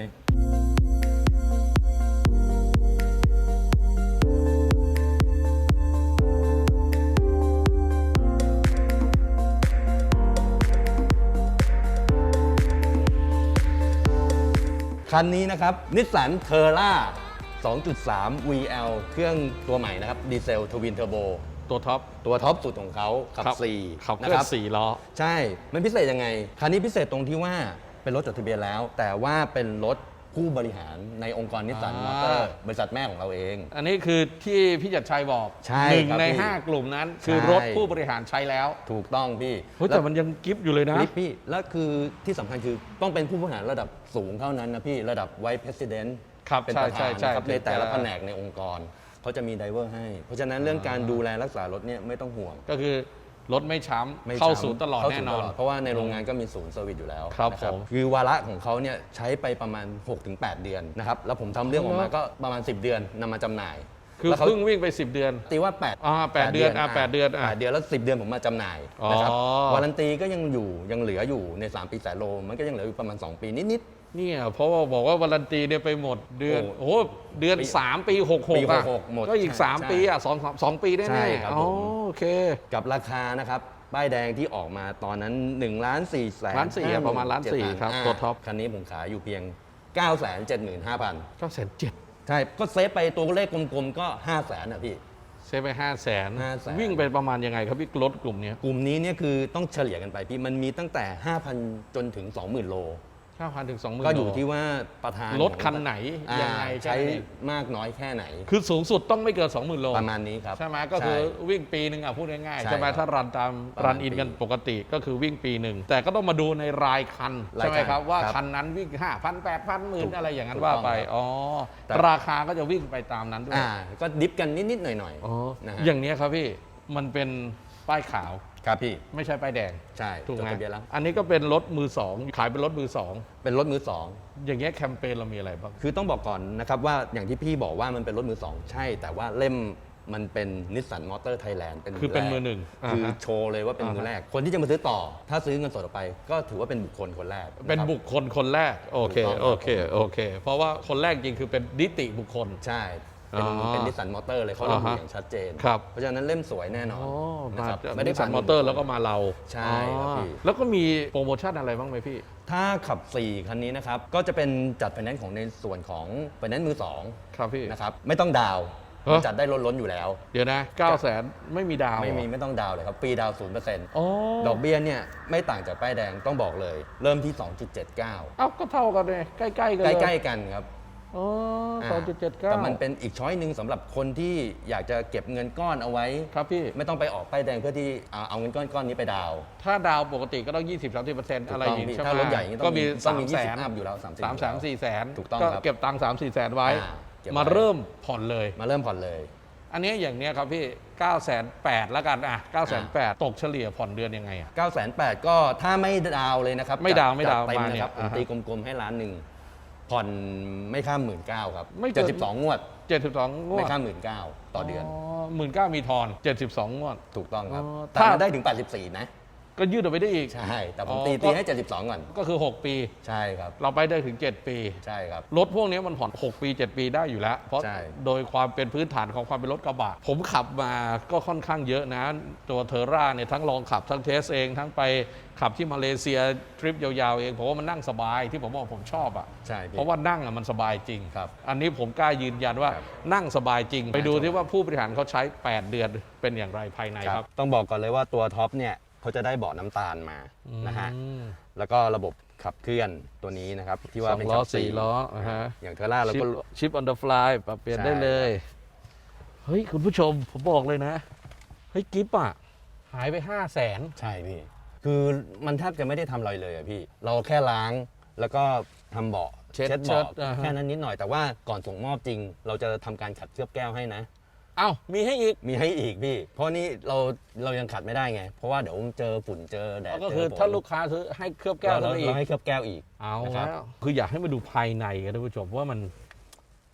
[SPEAKER 3] คันนี้นะครับนิสสันเทอร่า2.3 VL เครื่องตัวใหม่นะครับดีเซลทวินเทอร์โบ
[SPEAKER 1] ตัวท็อป
[SPEAKER 3] ตัวท็อปสุดของเขาขับ
[SPEAKER 1] ครับ
[SPEAKER 3] สี่
[SPEAKER 1] ขับเค
[SPEAKER 3] นะ
[SPEAKER 1] ลื่อ
[SPEAKER 3] ครั
[SPEAKER 1] นสี่ล้อ
[SPEAKER 3] ใช่ มันพิเศษยังไง คันนี้พิเศษตรงที่ว่าเป็นรถจดทะเบียนแล้ว แต่ว่าเป็นรถ ผู้บริหารในองค์กรนิสสัน
[SPEAKER 1] อ่าม
[SPEAKER 3] มอเตอร์บริษัทแม่ของเราเอง
[SPEAKER 1] อันนี้คือที่พี่จัดชัยบอก
[SPEAKER 3] ใช่
[SPEAKER 1] หนึ่ง
[SPEAKER 3] ครับ
[SPEAKER 1] ใน
[SPEAKER 3] พี่
[SPEAKER 1] 5 กลุ่มนั้น คือ
[SPEAKER 3] ใช่
[SPEAKER 1] รถผู้บริหารใช้แล้ว
[SPEAKER 3] ถูกต้องพี่
[SPEAKER 1] เฮ้ยแต่มันยังกิฟต์อยู่เลยนะ
[SPEAKER 3] ลิฟพี่ แล้วคือที่สำคัญคือต้องเป็นผู้บริหารระดับสูงเท่านั้นนะพี่ระดับไว e ์ e ร i เดนต์
[SPEAKER 1] ครับ
[SPEAKER 3] เป็น
[SPEAKER 1] ใช่
[SPEAKER 3] ประธาน
[SPEAKER 1] ใช่ใช่
[SPEAKER 3] นะครับในแต่ละ
[SPEAKER 1] ถึงจะ
[SPEAKER 3] แผนกในองค์กรเขาจะมีไดเวอร์ให้ เพราะฉะนั้นเรื่องการดูแลรักษารถเนี่ยไม่ต้องห่วง
[SPEAKER 1] ก็คือ รถไม่ช้
[SPEAKER 3] ไม่ำ
[SPEAKER 1] เข้า
[SPEAKER 3] ช้ำ
[SPEAKER 1] ศูนย์ตลอด
[SPEAKER 3] เข้า
[SPEAKER 1] แน่
[SPEAKER 3] ศูย์
[SPEAKER 1] นอน
[SPEAKER 3] ตลดเพราะว่าในโรงงานก็มีศูนย์เซอร์วิสอยู่แล้ว
[SPEAKER 1] ครับ
[SPEAKER 3] นะ
[SPEAKER 1] ผม
[SPEAKER 3] คือวาระของเขาเนี่ยใช้ไปประมาณ 6-8 เดือนนะครับ แล้วผมทำเรื่องออกมาก็ประมาณ 10 เดือนนำมาจำหน่าย
[SPEAKER 1] คือ
[SPEAKER 3] แล้วเขา
[SPEAKER 1] เพิ่งวิ่งไป 10 เดือน
[SPEAKER 3] ตีว่า8
[SPEAKER 1] อ่าแปดเดือนอ่าแปดเดือนอะ
[SPEAKER 3] แปดเดือนแล้ว 10 เดือนผมมาจำหน่ายนะครับ
[SPEAKER 1] อ๋อ
[SPEAKER 3] วารันตีก็ยังอยู่ยังเหลืออยู่ใน 3 ปีแสนโลมันก็ยังเหลืออยู่ประมาณ 2 ปีนิด
[SPEAKER 1] เนี่ยเพราะว่าบอกว่าวารันตีเนี่ยไปหมดเดือน
[SPEAKER 3] โอ้
[SPEAKER 1] โอ้โหเดือน
[SPEAKER 3] ปี
[SPEAKER 1] 3ปี66
[SPEAKER 3] ปี
[SPEAKER 1] อะ
[SPEAKER 3] 66หมด
[SPEAKER 1] ก็อีก
[SPEAKER 3] ใช่
[SPEAKER 1] 3ปีอะสองสองปีแน่
[SPEAKER 3] ใช่
[SPEAKER 1] ๆ
[SPEAKER 3] ครับ
[SPEAKER 1] อ๋อ
[SPEAKER 3] ผม
[SPEAKER 1] โอเค
[SPEAKER 3] ๆกับราคานะครับป้ายแดงที่ออกมาตอนนั้น1ล้าน4แสน
[SPEAKER 1] ล้านสี่อะประมาณล้านสี่ครับตัวท็อป
[SPEAKER 3] คันนี้ผมขายอยู่เพียง 9 7 5 0 0 0
[SPEAKER 1] ก็แสนเจ็ด
[SPEAKER 3] ใช่ก็เซฟไปตัวเลขกลมๆก็ 5 0 0 0 0นอะพี่
[SPEAKER 1] เซฟไปห้าแสน
[SPEAKER 3] 500,000
[SPEAKER 1] วิ่งไปประมาณยังไงครับพี่รถกลุ่มเนี้ย
[SPEAKER 3] กลุ่มนี้เนี่ยคือต้องเฉลี่ยกันไปพี่มันมีตั้งแต่ 5,000 จนถึง 20,000 โล
[SPEAKER 1] 9,000ถึง20,000
[SPEAKER 3] ก็อยู่
[SPEAKER 1] โล
[SPEAKER 3] ที่ว่าประธาน
[SPEAKER 1] รถคันไหน
[SPEAKER 3] อ่า
[SPEAKER 1] ยังไง
[SPEAKER 3] ใช้
[SPEAKER 1] แค่นั้นเอง
[SPEAKER 3] มากน้อยแค่ไหน
[SPEAKER 1] คือสูงสุดต้องไม่เกิน 20,000 โล
[SPEAKER 3] ประมาณนี้ครับ
[SPEAKER 1] ใช่ไหมก็คือ
[SPEAKER 3] ใช่
[SPEAKER 1] วิ่งปีหนึ่งอะพูดง่ายๆ
[SPEAKER 3] ใช่
[SPEAKER 1] ใช่ไหม
[SPEAKER 3] ครับ
[SPEAKER 1] ถ้ารันตาม
[SPEAKER 3] ประมาณ
[SPEAKER 1] รันอินกัน
[SPEAKER 3] ปี
[SPEAKER 1] ปกติก็คือวิ่งปีหนึ่ง แต่ก็ต้องมาดูในรายคัน
[SPEAKER 3] ราย
[SPEAKER 1] ใช่ไหม
[SPEAKER 3] คัน
[SPEAKER 1] ครับ ว่า
[SPEAKER 3] ครับ
[SPEAKER 1] คันนั้นวิ่ง 5,000 8,000หมื่
[SPEAKER 3] ถู
[SPEAKER 1] น
[SPEAKER 3] ก
[SPEAKER 1] อะไรอย่างนั้น
[SPEAKER 3] ถูก
[SPEAKER 1] ว่า
[SPEAKER 3] ต้อง
[SPEAKER 1] ไป
[SPEAKER 3] ครับ
[SPEAKER 1] อ๋อ
[SPEAKER 3] แต่
[SPEAKER 1] ราคาก็จะวิ่งไปตามนั้นด้วย
[SPEAKER 3] อ่าก็ดิฟกันนิดๆหน่อย
[SPEAKER 1] อ๋อ
[SPEAKER 3] ๆนะฮะ
[SPEAKER 1] อย่างเนี้ยครับพี่มันเป็นป้ายขาว
[SPEAKER 3] ครับพี่
[SPEAKER 1] ไม่ใช่ป้ายแดง
[SPEAKER 3] ใช่
[SPEAKER 1] ถูกไหม
[SPEAKER 3] จดทะเบียนแล้ว
[SPEAKER 1] อันนี้ก็เป็นรถมือสองขายเป็นรถมือสอง
[SPEAKER 3] เป็นรถมือสอง
[SPEAKER 1] อย่างเงี้ยแคมเปญเรามีอะไรบ้าง
[SPEAKER 3] คือต้องบอกก่อนนะครับว่าอย่างที่พี่บอกว่ามันเป็นรถมือสองใช่ แต่ว่าเล่มมันเป็นนิสสันมอเตอร์ไทยแลนด์เป็น
[SPEAKER 1] คือเป็น
[SPEAKER 3] แรก
[SPEAKER 1] มือหนึ่งอ่า
[SPEAKER 3] คือ
[SPEAKER 1] ฮะ
[SPEAKER 3] โชว์เลยว่าเป็นมือ
[SPEAKER 1] อ่าฮะ
[SPEAKER 3] แรก คนที่จะมาซื้อต่อ ถ้าซื้อเงินสดออกไป ก็ถือว่าเป็นบุคคลคนแรก
[SPEAKER 1] เป็น
[SPEAKER 3] นะครับ
[SPEAKER 1] บุคคลคนแรก โอเค
[SPEAKER 3] ถูกต้องครับ
[SPEAKER 1] โอเค โอเค เพราะว่าคนแรกจริงคือเป็นนิติบุคคล
[SPEAKER 3] ใช่ เป็น
[SPEAKER 1] อ๋อ
[SPEAKER 3] เป็นนิสสันมอเตอร์เลยเขาระบุ
[SPEAKER 1] อ่าฮะ
[SPEAKER 3] อย่างชัดเจน
[SPEAKER 1] ครับ
[SPEAKER 3] เพราะฉะนั้นเล่มสวยแน่นอน
[SPEAKER 1] อ๋อ
[SPEAKER 3] นะ
[SPEAKER 1] มา
[SPEAKER 3] ครับ
[SPEAKER 1] จาก
[SPEAKER 3] ไม่ได้
[SPEAKER 1] นิสสัน
[SPEAKER 3] ผ่าน
[SPEAKER 1] มอเตอร์แล้วก็มาเรา
[SPEAKER 3] ใช่ครับ
[SPEAKER 1] อ๋อ
[SPEAKER 3] พี่
[SPEAKER 1] แล้วก็มีโปรโมชั่นอะไรบ้างไหมพี่
[SPEAKER 3] ถ้าขับ 4 คันนี้นะครับ ก็จะเป็นจัดไฟแนนซ์ของในส่วนของไฟแนนซ์มือ
[SPEAKER 1] ครับพี่
[SPEAKER 3] 2นะครับไม่ต้องดาวน์
[SPEAKER 1] เอ้อ
[SPEAKER 3] จัดได้ล้นๆอยู่แล้ว
[SPEAKER 1] เดี๋ยวนะ 9 0 0แสนไม่มีดาวน์
[SPEAKER 3] ไม่มี
[SPEAKER 1] เหรอ
[SPEAKER 3] ไม่ต้องดาวน์เลยครับฟรีดาวน์ศูนย์เปอร์เซ็นต์
[SPEAKER 1] อ๋อ
[SPEAKER 3] ดอกเบี้ยเนี่ย ไม่ต่างจากป้ายแดงต้องบอกเลย เริ่มที่ 2.79
[SPEAKER 1] เอ้าก็เท่ากันเลย ใกล้ ๆ กันเลย
[SPEAKER 3] ใกล้ ๆ กันครับ
[SPEAKER 1] อ๋อ
[SPEAKER 3] อ่า
[SPEAKER 1] สองจุดเจ็ดเก้า
[SPEAKER 3] แต่มันเป็นอีกช้อยหนึ่งสำหรับคนที่อยากจะเก็บเงินก้อนเอาไว้
[SPEAKER 1] ครับพี่
[SPEAKER 3] ไม่ต้องไปออกป้ายแดงเพื่อที่เอาเอาเงินก้อนก้อนนี้ไปดาวน์
[SPEAKER 1] ถ้าดาวน์ปกติก็ต้อง 20 30เปอร์เซ็นต์
[SPEAKER 3] ถูก
[SPEAKER 1] อะไร
[SPEAKER 3] ต้อง
[SPEAKER 1] อย่างนี้
[SPEAKER 3] พี่
[SPEAKER 1] ใช่ไหม
[SPEAKER 3] ถ้ารถใหญ่อย่างนี้ต้อง
[SPEAKER 1] ก็มี
[SPEAKER 3] มีต้องมี
[SPEAKER 1] 3แสน
[SPEAKER 3] 20อัพอยู่แล้ว30
[SPEAKER 1] สามสามสี่แสน
[SPEAKER 3] ถูกต้อง
[SPEAKER 1] ก็
[SPEAKER 3] ครับ
[SPEAKER 1] เก็บตังค์สามสี่แสนไว้
[SPEAKER 3] อ่าเก็บไว้
[SPEAKER 1] มาเริ่มผ่อนเลย
[SPEAKER 3] มาเริ่มผ่อนเลย
[SPEAKER 1] อันนี้อย่างเนี้ยครับพี่9 8 0 0 0แล้วกันอะ9 8 0 0ตกเฉลี่ยผ่อนเดือนยังไงอะ
[SPEAKER 3] 9 8 0 0ก็ถ้าไม่ดาวน์เลยนะครับ
[SPEAKER 1] ไม่ดาวน์
[SPEAKER 3] จั
[SPEAKER 1] ไม่ดาวน์
[SPEAKER 3] จัเต็ม
[SPEAKER 1] มาเนี่ย
[SPEAKER 3] นะครับผม
[SPEAKER 1] อ่าฮะ
[SPEAKER 3] ตีกลมๆให้ล้านหนึ่ง ผ่อนไม่ข้ามหมื่นเก้าครับ
[SPEAKER 1] ไม่เกิน
[SPEAKER 3] เจ็ดสิบสองงวด
[SPEAKER 1] 72งว
[SPEAKER 3] ไม่
[SPEAKER 1] ด
[SPEAKER 3] ข้ามหมื่นเก้าต่อเดือน
[SPEAKER 1] หมื่นเก้ามีทอน 72งวด
[SPEAKER 3] ถูกต้องครับ
[SPEAKER 1] อ๋อ
[SPEAKER 3] แต่
[SPEAKER 1] ถ้า
[SPEAKER 3] มันได้ถึง 84 นะ
[SPEAKER 1] ก็ยืดออกไปได้อีก
[SPEAKER 3] ใช่ แต่ผม
[SPEAKER 1] อ๋อ
[SPEAKER 3] ตี
[SPEAKER 1] ก็
[SPEAKER 3] ตีให้ 72 ก่อน
[SPEAKER 1] ก็คือ 6 ปี
[SPEAKER 3] ใช่ครับ
[SPEAKER 1] เราไปได้ถึง 7 ปี
[SPEAKER 3] ใช่ครับ
[SPEAKER 1] รถพวกนี้มันผ่อน 6 ปี 7 ปีได้อยู่แล้ว เพราะ
[SPEAKER 3] ใช่
[SPEAKER 1] โดยความเป็นพื้นฐานของความเป็นรถกระบะ ผมขับมาก็ค่อนข้างเยอะนะ ตัวเทอร่าเนี่ยทั้งลองขับทั้งเทสเอง ทั้งไปขับที่มาเลเซียทริปยาวๆเองผมว่ามันนั่งสบายที่ผมบอกผมชอบอะ
[SPEAKER 3] ใช่พี่
[SPEAKER 1] เพราะว่านั่งอะมันสบายจริง
[SPEAKER 3] ครับ
[SPEAKER 1] อันนี้ผมกล้ายืนยันว่า
[SPEAKER 3] ครับ
[SPEAKER 1] นั่งสบายจริง ไปดู
[SPEAKER 3] น่าชม
[SPEAKER 1] ที่ว่าผู้บริหารเขาใช้ 8 เดือนเป็นอย่างไรภายในครับ
[SPEAKER 3] ต้องบอกก่อนเลยว่าตัวท็อปเนี่ย เขาจะได้เบาะน้ำตาลมานะฮะ
[SPEAKER 1] อืม
[SPEAKER 3] แล้วก็ระบบขับเคลื่อนตัวนี้นะครับที่ว่า
[SPEAKER 1] สอง
[SPEAKER 3] เป็น
[SPEAKER 1] ล้อ
[SPEAKER 3] ขับ
[SPEAKER 1] สี่ล้ออ่าฮะ
[SPEAKER 3] อย่างเทอร่าแล้วก็
[SPEAKER 1] ชิปออนเดอะฟลายปรับเปลี่ยน
[SPEAKER 3] ใช่
[SPEAKER 1] ได้เลย เฮ้ย คุณผู้ชมผมบอกเลยนะ เฮ้ย กิฟอะ หายไปห้าแสน
[SPEAKER 3] ใช่พี่ คือมันแทบจะไม่ได้ทำอะไรเลยอะพี่ เราแค่ล้างแล้วก็ทำเบาะ
[SPEAKER 1] เช็ด
[SPEAKER 3] เบาะ
[SPEAKER 1] เช็ดอ่าฮะ
[SPEAKER 3] แค่นั้นนิดหน่อยแต่ว่าก่อนส่งมอบจริง เราจะทำการขัดเคลือบแก้วให้นะ
[SPEAKER 1] เอ้ามีให้อีก
[SPEAKER 3] มีให้อีกพี่ เพราะนี่เราเรายังขัดไม่ได้ไง เพราะว่าเดี๋ยวเจอฝุ่นเจอแดด
[SPEAKER 1] ก็
[SPEAKER 3] เจ
[SPEAKER 1] คือ
[SPEAKER 3] ฝน
[SPEAKER 1] ถ้าลูกค้าซื้อให้เคลือบแก้ว
[SPEAKER 3] เรา
[SPEAKER 1] เข้าไปอี
[SPEAKER 3] เรา
[SPEAKER 1] ก
[SPEAKER 3] ให้เคลือบแก้วอีก
[SPEAKER 1] เอา
[SPEAKER 3] นะครับ
[SPEAKER 1] แล้วคืออยากให้มาดูภายในกันท่านผู้ชมว่ามัน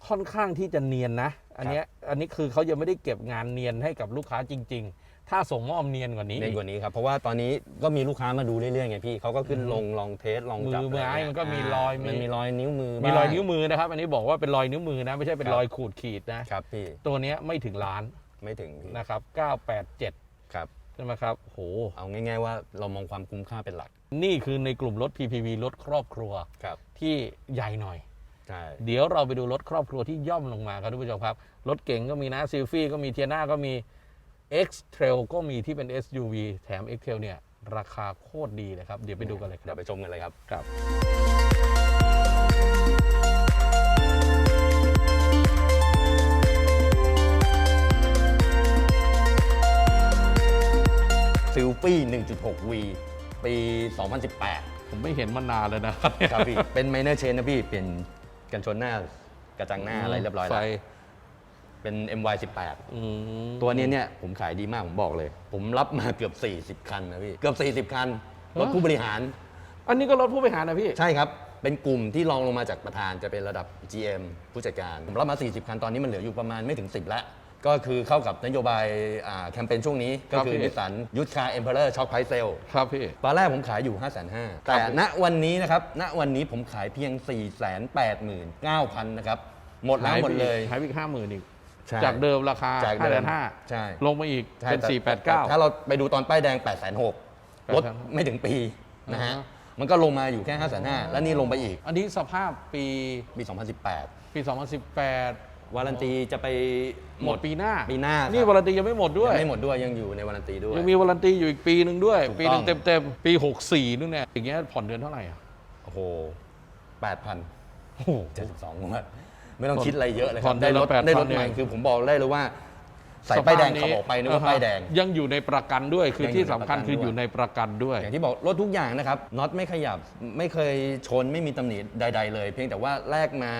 [SPEAKER 1] ค่อนข้างที่จะเนียนนะ อันเนี้ยอันนี้คือเขายังไม่ได้เก็บงานเนียนให้กับลูกค้าจริง ๆ ถ้าส่งมอบเนียนกว่านี้
[SPEAKER 3] ในกว่านี้ครับ เพราะว่าตอนนี้ก็มีลูกค้ามาดูเรื่อยๆไงพี่เขาก็ขึ้นลงลองเทสลองจับ
[SPEAKER 1] มือไม้ะ
[SPEAKER 3] รเงี้
[SPEAKER 1] มันก็มีรอยมี
[SPEAKER 3] มันมีรอยนิ้วมือ
[SPEAKER 1] มีรอย
[SPEAKER 3] บ้าง
[SPEAKER 1] นิ้วมือนะครับ อันนี้บอกว่าเป็นรอยนิ้วมือนะ ไม่ใช่เป็น
[SPEAKER 3] ครับ
[SPEAKER 1] รอยขูดขีดนะ
[SPEAKER 3] ครับพี่
[SPEAKER 1] ตัวเนี้ยไม่ถึงล้าน
[SPEAKER 3] ไม่ถึงพี่
[SPEAKER 1] นะครับ 987
[SPEAKER 3] ครับ
[SPEAKER 1] ใช่ไหมครับโห
[SPEAKER 3] เอาง่าย ๆ ว่าเรามองความคุ้มค่าเป็นหลัก
[SPEAKER 1] นี่คือในกลุ่มรถ PPV รถครอบครัว
[SPEAKER 3] ครับ
[SPEAKER 1] ที่ใหญ่หน่อย
[SPEAKER 3] ใช่
[SPEAKER 1] เดี๋ยวเราไปดูรถครอบครัวที่ย่อมลงมาครับทุกผู้ชมครับ รถเก๋งก็มีนะซิลฟี่ก็มีเทียน่าก็มี X Trail ก็มีที่เป็น SUV แถม X Trail เนี่ยราคาโคตรดีเลยครับ เดี๋ยวไปดูกันเลยค
[SPEAKER 3] เดี๋
[SPEAKER 1] รั
[SPEAKER 3] ย
[SPEAKER 1] บ
[SPEAKER 3] วไปชมกันเลยครับ
[SPEAKER 1] ครับ
[SPEAKER 3] ซิลฟี่ 1.6V ปี 2018
[SPEAKER 1] ผมไม่เห็นมานานเลยนะครับเนี่ย
[SPEAKER 3] ครับพี่ เป็นไมเนอร์เชนนะพี่ เปลี่ยนกันชนหน้า กระจังหน้าอะไรเรียบร้อย
[SPEAKER 1] ไฟ
[SPEAKER 3] แล้ว เป็น MY18
[SPEAKER 1] อืม
[SPEAKER 3] ตัวนี้เนี่ยผมขายดีมากผมบอกเลย ผมรับมาเกือบ 40 คันนะพี่ เกือบ 40 คัน รถผู้บริหาร
[SPEAKER 1] อันนี้ก็รถผู้บริหารนะพี่
[SPEAKER 3] ใช่ครับ เป็นกลุ่มที่รองลงมาจากประธานจะเป็นระดับ GM ผู้จัดการ ผมรับมา 40 คัน ตอนนี้มันเหลืออยู่ประมาณไม่ถึง 10 แล้ว ก็คือเข้ากับนโยบายอ่าแคมเปญช่วงนี้ ก็คือ
[SPEAKER 1] พี่
[SPEAKER 3] นิสสันยุทธคาเอ็มเพอเรอร์ช็อคไพรเซล
[SPEAKER 1] ครับพี่
[SPEAKER 3] ตอนแรกผมขายอยู่ 5 5 0 0 0แต่ณวันนี้นะครับ ณวันนี้ผมขายเพียง 4 8 9 0 0 0 นะครับ หมดแล้วหมดเลย
[SPEAKER 1] หายไปอีกห้าหมื่นอีก
[SPEAKER 3] ใช่
[SPEAKER 1] จากเดิมราคา
[SPEAKER 3] จาก
[SPEAKER 1] ห้า
[SPEAKER 3] เดิ
[SPEAKER 1] แส
[SPEAKER 3] ม
[SPEAKER 1] นห้า
[SPEAKER 3] ใช่
[SPEAKER 1] ลงมาอีก
[SPEAKER 3] ใช่
[SPEAKER 1] เป็น
[SPEAKER 3] แต่
[SPEAKER 1] สี่แปดเก้า
[SPEAKER 3] ถ้าเราไปดูตอนป้ายแดง 8 6 0 0 0รถ
[SPEAKER 1] 860,000
[SPEAKER 3] ไม่ถึงปีนะฮะ
[SPEAKER 1] อ่าฮะ
[SPEAKER 3] มันก็ลงมาอยู่แค่ 5 5 0 0 0แล้วนี่ลงไปอีก
[SPEAKER 1] อันนี้สภาพปี
[SPEAKER 3] ปี 2018
[SPEAKER 1] ปี 2018
[SPEAKER 3] วารันตีจะไป
[SPEAKER 1] หมดปีหน้า
[SPEAKER 3] ปีหน้าครับ
[SPEAKER 1] นี่วารันตียังไม่หมดด้วย
[SPEAKER 3] ยังไม่หมดด้วยยังอยู่ในวารันตีด้วย
[SPEAKER 1] ยังมีวารันตีอยู่อีกปีหนึ่งด้วย
[SPEAKER 3] ถูก
[SPEAKER 1] ปีหนึ่ง
[SPEAKER 3] ต้อง
[SPEAKER 1] เต็มๆ ปี 64นู่นเนี่ยอย่างเงี้ยผ่อนเดือนเท่าไหร่อะ
[SPEAKER 3] โอ้โห8,000
[SPEAKER 1] โอ้โห
[SPEAKER 3] 72งวด ไม่ต้องคิดอะไรเยอะเลยค
[SPEAKER 1] ผ่
[SPEAKER 3] รั
[SPEAKER 1] อน
[SPEAKER 3] บ
[SPEAKER 1] เดื
[SPEAKER 3] ได้
[SPEAKER 1] อน
[SPEAKER 3] ร
[SPEAKER 1] ละ
[SPEAKER 3] ถได้รถ
[SPEAKER 1] 8,000
[SPEAKER 3] ใหม่
[SPEAKER 1] เอง
[SPEAKER 3] คือผมบอกได้เลยว่าใส่ป้ายแดงขับออกไปนึกว่าป้ายแดง
[SPEAKER 1] ยังอยู่ในประกันด้วยคือ
[SPEAKER 3] ยังอยู่
[SPEAKER 1] ที่
[SPEAKER 3] ใน
[SPEAKER 1] สำคัญ
[SPEAKER 3] ประกัน
[SPEAKER 1] คือ
[SPEAKER 3] ด้วย
[SPEAKER 1] อยู่ในประกันด้วย
[SPEAKER 3] อย่างที่บอกรถทุกอย่างนะครับน็อตไม่ขยับไม่เคยชนไม่มีตำหนิใด ๆ เลย เพียงแต่ว่าแลกมา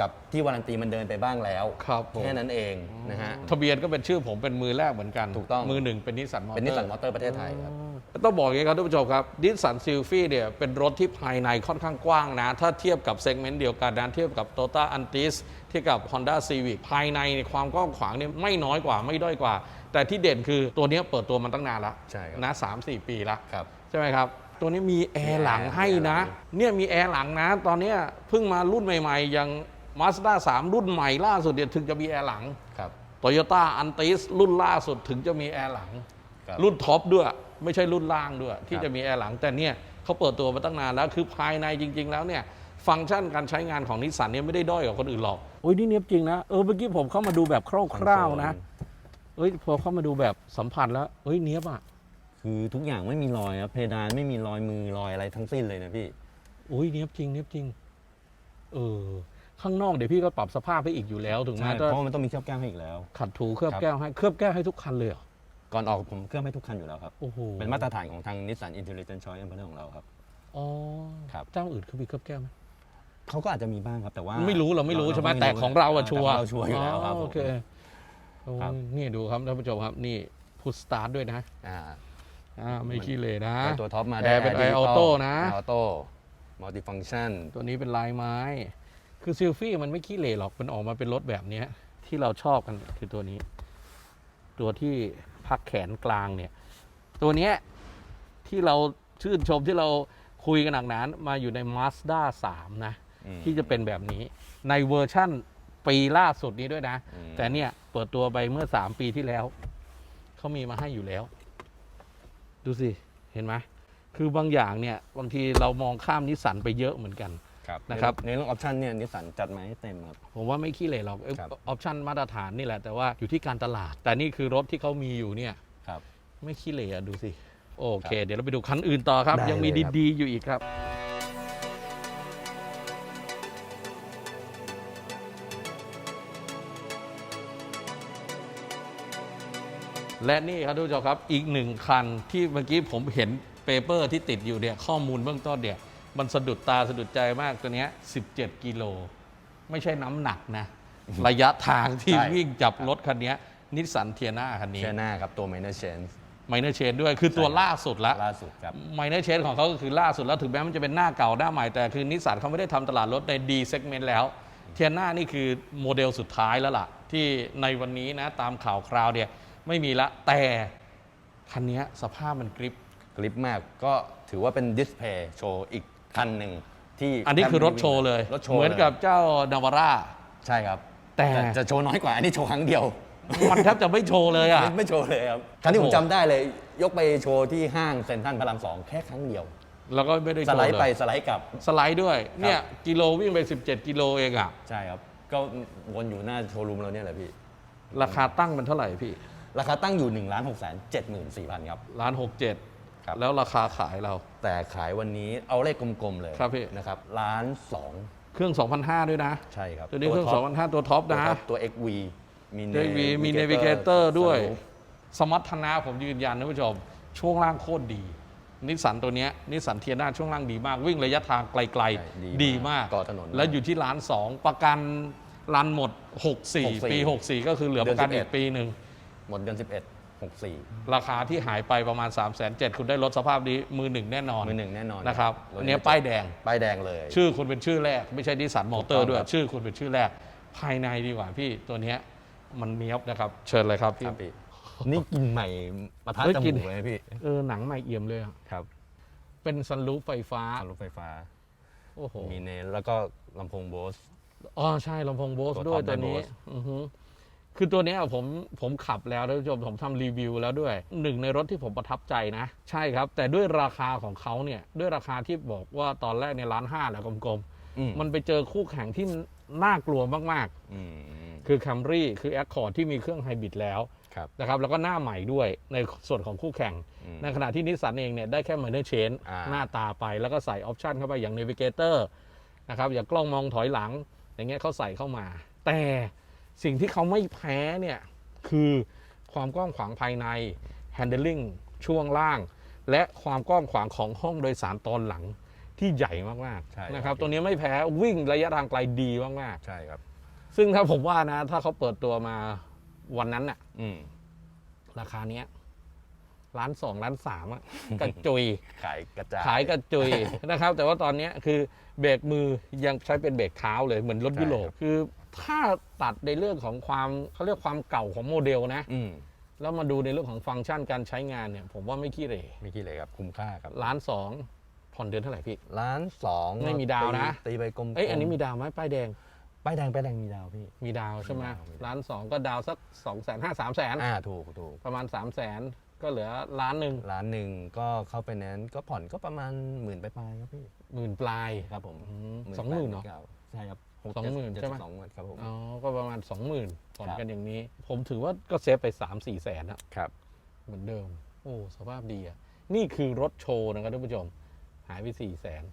[SPEAKER 3] กับที่วารันตีมันเดินไปบ้างแล้ว
[SPEAKER 1] ครับผม
[SPEAKER 3] แค่นั้นเองนะฮะ
[SPEAKER 1] ทะเบียนก็เป็นชื่อผมเป็นมือแรกเหมือนกัน
[SPEAKER 3] ถูกต้อง
[SPEAKER 1] มือหนึ่งเป็นนิสสันมอเตอร์
[SPEAKER 3] เป็นนิสสันมอเตอร์ประเทศไทยครับ
[SPEAKER 1] ต้องบอกอย่างนี้ครับท่านผู้ชมครับนิสสันซิลฟี่เนี่ยเป็นรถที่ภายในค่อนข้างกว้างนะ ถ้าเทียบกับเซกเมนต์เดียวกันนะเทียบกับ t o y o t a a n t i s เทียบกับ Honda Civic ภายในในความกว้างขวางเนี่ยไม่น้อยกว่าไม่ด้อยกว่า แต่ที่เด่นคือตัวเนี้ยเปิดตัวมันตั้งนานแล้ว
[SPEAKER 3] ใช่ครับ
[SPEAKER 1] นะสามสี่ปีแล้ว
[SPEAKER 3] ครับ
[SPEAKER 1] ใช่ไหมครับ ตัวนี้มีแอร์หลังให้นะ
[SPEAKER 3] มีแอร์หลัง
[SPEAKER 1] เนี่ยมีแอร์หลังนะ ตอนเนี้ยเพิ่งมารุ่นใหม่ ๆ อย่าง Mazda 3รุ่นใหม่ล่าสุดเนี่ยถึงจะมีแอร์หลัง
[SPEAKER 3] ครับ
[SPEAKER 1] Toyota a n t i s รุ่นล่าสุดถึงจะมีแอร์หลัง
[SPEAKER 3] ครับ
[SPEAKER 1] รุ่นท็อปด้วย ไม่ใช่รุ่นล่างด้วย ที่
[SPEAKER 3] ครับ
[SPEAKER 1] จะมีแอร์หลัง แต่เนี่ยเขาเปิดตัวมาตั้งนานแล้ว คือภายในจริง ๆ แล้วเนี่ย ฟังก์ชันการใช้งานของนิสสันเนี่ยไม่ได้ด้อยกว่าคนอื่นหรอกโอ้ยนี่เนียบจริงนะ เออเมื่อกี้ผมเข้ามาดูแบบคร่าวๆนะเอ้ยพอเข้ามาดูแบบสัมผัสแล้วเอ้ยเนียบอะ
[SPEAKER 3] คือทุกอย่างไม่มีรอยครับเพดานไม่มีรอยมือรอยอะไรทั้งสิ้นเลยนะพี่
[SPEAKER 1] โอ้ยเนียบจริงเนียบจริง เออ ข้างนอกเดี๋ยวพี่ก็ปรับสภาพให้อีกอยู่แล้วถึง
[SPEAKER 3] ใช่
[SPEAKER 1] แม้
[SPEAKER 3] เพ
[SPEAKER 1] จะ
[SPEAKER 3] ราะว่ามันต้องมีเคลือบแก้วให้อีกแล้ว
[SPEAKER 1] ขัดถูเคลือบ
[SPEAKER 3] ครับ
[SPEAKER 1] แก้วให้เคลือบแก้วให้ทุกคันเลยเหรอ
[SPEAKER 3] ก่อนออกผมเคลือบให้ทุกคันอยู่แล้วครับ
[SPEAKER 1] โอ้โห
[SPEAKER 3] เป็นมาตรฐานของทางนิสสันอินเทลเจนต์ชอยเอ็มเพอร์ของเราครับ
[SPEAKER 1] อ๋อ
[SPEAKER 3] ครับ
[SPEAKER 1] เจ้าอื่นเขามีเคลือบแก้วไหม
[SPEAKER 3] เขาก็อาจจะมีบ้างครับแต่ว่า
[SPEAKER 1] ไม่รู้เราไม่รู้ใช่ไหม
[SPEAKER 3] ก็
[SPEAKER 1] แต่ของเราอะชัวร์
[SPEAKER 3] แต่ของเราชัวร์อยู่แล้วครับ
[SPEAKER 1] อ๋อโอเคโอ้ย
[SPEAKER 3] ครับ
[SPEAKER 1] นี่ดูครับท่านผู้ชมครับนี่พุทสตาร์ทด้วยนะ
[SPEAKER 3] อ่า
[SPEAKER 1] อ่าไม่ขี้เลยนะ
[SPEAKER 3] ได้ตัวท็อปมา
[SPEAKER 1] แอร์เป็น
[SPEAKER 3] ดิจิ
[SPEAKER 1] Air Auto นะ
[SPEAKER 3] ออโต้มัลติฟัง c t ชัน
[SPEAKER 1] ตัวนี้เป็นลายไม้ คือซิลฟี่มันไม่ขี้เหร่หรอก มันออกมาเป็นรถแบบเนี้ยที่เราชอบกันคือตัวนี้ ตัวที่พักแขนกลางเนี่ย ตัวเนี้ยที่เราชื่นชมที่เราคุยกันหนักหนานมาอยู่ใน Mazda 3 นะ ที่จะเป็นแบบนี้ในเวอร์ชั่นปีล่าสุดนี้ด้วยนะ
[SPEAKER 3] อืม
[SPEAKER 1] แต่เนี่ยเปิดตัวไปเมื่อ 3 ปีที่แล้ว เขามีมาให้อยู่แล้ว ดูสิ เห็นไหมคือบางอย่างเนี่ย บางทีเรามองข้ามนิสสันไปเยอะเหมือนกัน
[SPEAKER 3] ครับ
[SPEAKER 1] นะครับ
[SPEAKER 3] ในเรื่องออปชันเนี่ยนิสสันจัดมาให้เต็มครับ
[SPEAKER 1] ผมว่าไม่ขี้เหร่หรอกอ
[SPEAKER 3] ครับ
[SPEAKER 1] อปชันมาตรฐานนี่แหละแต่ว่าอยู่ที่การตลาด แต่นี่คือรถที่เขามีอยู่เนี่ย
[SPEAKER 3] ครับ
[SPEAKER 1] ไม่ขี้เหร่อะดูสิ โอเค เดี๋ยวเราไปดูคันอื่นต่อครับ
[SPEAKER 3] ได้
[SPEAKER 1] ยังมี
[SPEAKER 3] เลยครับ
[SPEAKER 1] ดีๆอยู่อีกครับและนี่ครับทุกผู้ชมครับอีกหนึ่งคันที่เมื่อกี้ผมเห็นเปเปอร์ที่ติดอยู่เนี่ยข้อมูลเบื้องต้นเนี่ย มันสะดุดตาสะดุดใจมากตัวเนี้ย17 กิโล ไม่ใช่น้ำหนักนะ ระยะทางที่
[SPEAKER 3] ใช่
[SPEAKER 1] วิ่งจับรถคันเนี้นิสสันเทียนาคันนี้
[SPEAKER 3] เชื่อหน้าครับตัว minor change
[SPEAKER 1] ไมเนอร์เชนด้วยคือตัว
[SPEAKER 3] ใช่ครับ
[SPEAKER 1] ล่าสุดละ
[SPEAKER 3] ล่าสุดครับ
[SPEAKER 1] ไมเนอร์เชนของเขาก็คือล่าสุดแล้วถึงแม้มันจะเป็นหน้าเก่าหน้าใหม่ แต่คือนิสสันเขาไม่ได้ทำตลาดรถใน D segment แล้ว เทียนานี่คือโมเดลสุดท้ายแล้วล่ะ ที่ในวันนี้นะตามข่าวคราวเนี่ยไม่มีละแต่ คันเนี้ยสภาพมันกริป
[SPEAKER 3] กริปมากก็ถือว่าเป็นดิสเพย์โชว์อีก คันหนึ่งที่
[SPEAKER 1] อันนี้คือรถโชว์เลย
[SPEAKER 3] รถโชว์
[SPEAKER 1] เหมือนกับ
[SPEAKER 3] ลย
[SPEAKER 1] เจ้านาวาร่า
[SPEAKER 3] ใช่ครับ
[SPEAKER 1] แต่
[SPEAKER 3] จะโชว์น้อยกว่าอันนี้โชว์ครั้งเดียว
[SPEAKER 1] มันแทบจะไม่โชว์เลยอะ
[SPEAKER 3] ไม่ไม่โชว์เลยครับครั้งที่ผ
[SPEAKER 1] โอ้
[SPEAKER 3] ม
[SPEAKER 1] โห
[SPEAKER 3] จำได้เลย ยกไปโชว์ที่ห้างเซ็นทรัลพระรามสองแค่ครั้งเดียว
[SPEAKER 1] แล้วก็ไม่ได้
[SPEAKER 3] ส
[SPEAKER 1] โช
[SPEAKER 3] ไล
[SPEAKER 1] ว์
[SPEAKER 3] ด์
[SPEAKER 1] เล
[SPEAKER 3] ไป
[SPEAKER 1] ย
[SPEAKER 3] สไลด์กลับ
[SPEAKER 1] สไลด์ด้วย เนี่ยกิโลวิ่งไป 17 กิโลเองอะ
[SPEAKER 3] ใช่ครับ ก็วนอยู่หน้าโชว์รูมเราเนี่ยแหละพี่
[SPEAKER 1] ราคาตั้งมันเท่าไหร่พี่
[SPEAKER 3] ราคาตั้งอยู่1นึ่งล้านหกแสนเจ็ดหมื่นสี่พันครับ
[SPEAKER 1] ล้านหกเจ็ด
[SPEAKER 3] ครับ
[SPEAKER 1] แล้วราคาขายเรา
[SPEAKER 3] แต่ขายวันนี้เอาเลขกลมๆเลย
[SPEAKER 1] ครับพี่
[SPEAKER 3] นะครับล้านสอง
[SPEAKER 1] เครื่อง 2,500 ด้วยนะ
[SPEAKER 3] ใช่ครับ
[SPEAKER 1] ตัวนี้เครื่อง
[SPEAKER 3] ท็ป
[SPEAKER 1] 2,500 ตัวท็อป
[SPEAKER 3] ตัว
[SPEAKER 1] นะ
[SPEAKER 3] ท็อปตัว XV มี
[SPEAKER 1] ด้วยมีมีเนวิเกเตอร์ด้วยสมรรถนะผมยืนยันนะผู้ชม ช่วงล่างโคตรดี นิสสันตัวเนี้ยนิสสันเทียนาช่วงล่างดีมาก วิ่งระยะทางไกล
[SPEAKER 3] ใช่
[SPEAKER 1] ๆดีมาก
[SPEAKER 3] เกาะถนน
[SPEAKER 1] แล้วอยู่ที่ล้านสองประกันรันหมด 64
[SPEAKER 3] 64
[SPEAKER 1] ปี 64 ก็คือเหลือประกัน
[SPEAKER 3] เดื
[SPEAKER 1] อี
[SPEAKER 3] อน
[SPEAKER 1] ก
[SPEAKER 3] 11
[SPEAKER 1] ปีหนึ่ง
[SPEAKER 3] หมดเดือน11 64
[SPEAKER 1] ราคาที่หายไปประมาณ 3 7 0 0 0คุณได้รถสภาพนี้มือหนึ่งแน่นอน
[SPEAKER 3] มือหนึ่งแน่นอน
[SPEAKER 1] นะครับ
[SPEAKER 3] รถ
[SPEAKER 1] อันเนี้ยป้ายแดง
[SPEAKER 3] ป้ายแดงเลย
[SPEAKER 1] ชื่อคุณเป็นชื่อแรก ไม่ใช่ดิสันมอเตอร์
[SPEAKER 3] ถูกต้อง
[SPEAKER 1] ด้วย
[SPEAKER 3] ครับ
[SPEAKER 1] ชื่อคุณเป็นชื่อแรก ภายในดีกว่าพี่ตัวเนี้ยมันเนี้ยบนะครับ เชิญเลยครับ
[SPEAKER 3] ค
[SPEAKER 1] พี่
[SPEAKER 3] รับพี่นี่กินใหม่ประทัด
[SPEAKER 1] เฮ้ย
[SPEAKER 3] จ
[SPEAKER 1] กิน
[SPEAKER 3] มูกเลยพี่
[SPEAKER 1] เออหนังใหม่เอี่ยมเลยอะ
[SPEAKER 3] ครับ
[SPEAKER 1] เป็นซันรูฟไฟฟ้า
[SPEAKER 3] รถไฟฟ้า
[SPEAKER 1] โอ้โห
[SPEAKER 3] มีเนนแล้วก็ลำโพงโบส
[SPEAKER 1] อ๋อใช่ลำโพงโบส
[SPEAKER 3] ตัว
[SPEAKER 1] ด้วย
[SPEAKER 3] ท็อป
[SPEAKER 1] ตัวนี้ คือตัวเนี้ยผมผมขับแล้วท่านผู้ชมผมทำรีวิวแล้วด้วยหนึ่งในรถที่ผมประทับใจนะ ใช่ครับ แต่ด้วยราคาของเขาเนี่ยด้วยราคาที่บอกว่าตอนแรกในร้านห้าแหละกลม
[SPEAKER 3] อืม
[SPEAKER 1] ๆมันไปเจอคู่แข่งที่น่ากลัวมาก
[SPEAKER 3] อืม
[SPEAKER 1] ๆคือ Camry คือ Accord ที่มีเครื่องไฮบริดแล้ว
[SPEAKER 3] ครับ
[SPEAKER 1] นะครับแล้วก็หน้าใหม่ด้วยในส่วนของคู่แข่ง
[SPEAKER 3] อืม
[SPEAKER 1] ในขณะที่นิสสันเองเนี่ยได้แค่ม i เนอร์เชน
[SPEAKER 3] อ่า
[SPEAKER 1] หน้าตาไปแล้วก็ใส่ออปชันเข้าไปอย่าง Navigator นะครับอย่างกล้องมองถอยหลัง อย่างเงี้ยเขาใส่เข้ามา แต่ สิ่งที่เขาไม่แพ้เนี่ยคือความกว้างขวางภายใน handling ช่วงล่าง และความกว้างขวางของห้องโดยสารตอนหลังที่ใหญ่มาก
[SPEAKER 3] ใช่
[SPEAKER 1] ๆนะค
[SPEAKER 3] ครั
[SPEAKER 1] รับบตัวนี้ไม่แพ้วิ่งระยะทางไกลดีมาก
[SPEAKER 3] ใช่ครับ
[SPEAKER 1] ๆ ซึ่งถ้าผมว่านะ ถ้าเขาเปิดตัวมาวันนั้นน่ะ
[SPEAKER 3] อืม
[SPEAKER 1] ราคาเนี้ยล้านสองล้านสามอะ กระจุย
[SPEAKER 3] ขายกระจาย
[SPEAKER 1] ขายกระจุย นะครับ แต่ว่าตอนเนี้ยคือเบรกมือยังใช้เป็นเบรกเท้าเลยเหมือนรถ
[SPEAKER 3] ใช่
[SPEAKER 1] ยุโรป
[SPEAKER 3] ครับ
[SPEAKER 1] คือ ถ้าตัดในเรื่องของความเขาเรียกความเก่าของโมเดลนะ
[SPEAKER 3] อืม
[SPEAKER 1] แล้วมาดูในเรื่องของฟังก์ชันการใช้งานเนี่ย ผมว่าไม่ขี้เหร่
[SPEAKER 3] ไม่กี่เลยครับคุ้มค่าครับ
[SPEAKER 1] ล้านสองผ่อนเดือนเท่าไหร่พี่
[SPEAKER 3] ล้านสอง
[SPEAKER 1] ไม่มีดาวนะ
[SPEAKER 3] ตีตีไปกลมๆ
[SPEAKER 1] เอ้ยอันนี้มีดาวไหมป้ายแดง
[SPEAKER 3] ป้ายแดงป้ายแดงมีดาวพี่
[SPEAKER 1] มีดาวใช่ไหม
[SPEAKER 3] มีดาวมีดาว
[SPEAKER 1] ล้านสองก็ดาวสักสองแสนห้าสามแสน
[SPEAKER 3] อ่าถูกถูก
[SPEAKER 1] ประมาณสามแสนก็เหลือล้านหนึ่ง
[SPEAKER 3] ล้านหนึ่งก็เข้าไปแนนซ์ก็ผ่อนก็ประมาณหมื่นไปลายๆครับพี่
[SPEAKER 1] หมื่นปลาย
[SPEAKER 3] ครับผม
[SPEAKER 1] อืม
[SPEAKER 3] 18,000
[SPEAKER 1] สองหมื่นเหรอ
[SPEAKER 3] ใช่ครับ
[SPEAKER 1] สองหมื่น
[SPEAKER 3] เจ็ด
[SPEAKER 1] ใช่ไหม
[SPEAKER 3] สองหมื่นครับผม
[SPEAKER 1] อ๋อก็ประมาณ20,000ผ่อน
[SPEAKER 3] ครับ
[SPEAKER 1] กันอย่างนี้ ผมถือว่าก็เซฟไป3 4แสนอะ
[SPEAKER 3] ครับ
[SPEAKER 1] เหมือนเดิม โอ้สภาพดีอะนี่คือรถโชว์นะครับท่านผู้ชม หายไป4แสน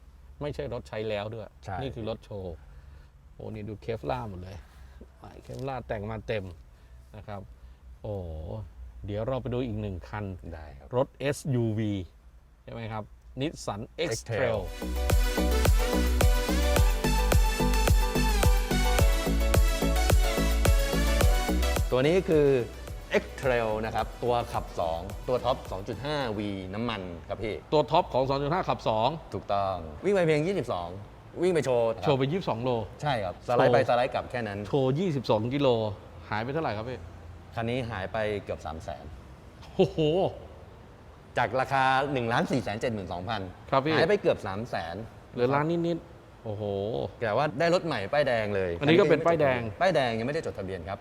[SPEAKER 1] ไม่ใช่รถใช้แล้วด้วย
[SPEAKER 3] ใช่
[SPEAKER 1] นี่คือรถโชว์โอ้นี่ดูเคฟล่าหมดเลยเคฟล่าแต่งมาเต็มนะครับ โอ้เดี๋ยวเราไปดูอีกหนึ่งคัน
[SPEAKER 3] ได้ครับ
[SPEAKER 1] รถ SUV ใช่ไหมครับนิสสัน X-Trail
[SPEAKER 3] ตัวนี้คือ X-Trail นะครับ ตัวขับ 2 ตัวท็อป 2.5 V น้ำมันครับพี่
[SPEAKER 1] ตัวท็อปของ 2.5 ขับ
[SPEAKER 3] ถูกต้อง วิ่งไปเพียง 22 วิ่งไปโชว์
[SPEAKER 1] 2โชว์ไป 22 โล
[SPEAKER 3] ใช่ครับ สไลด์ไป
[SPEAKER 1] โชว์
[SPEAKER 3] สไลด์กลับแค่นั้น
[SPEAKER 1] โชว์ 22 กิโล หายไปเท่าไหร่ครับพี่
[SPEAKER 3] คันนี้หายไปเกือบ 3 0 0 0 0น
[SPEAKER 1] โอ้โห
[SPEAKER 3] จากราคา 1 4 7 2 0 0 0
[SPEAKER 1] ครับพี่
[SPEAKER 3] หายไปเกือบ 3 0 0 0 0น
[SPEAKER 1] เหลือล้านนิดๆโอ้โห
[SPEAKER 3] แต่ว่าได้รถใหม่ป้ายแดงเลย
[SPEAKER 1] อันนี้ก็เป็นป้ายแดง
[SPEAKER 3] ป้ายแดงยังไม่ได้จดทะเบียนครับ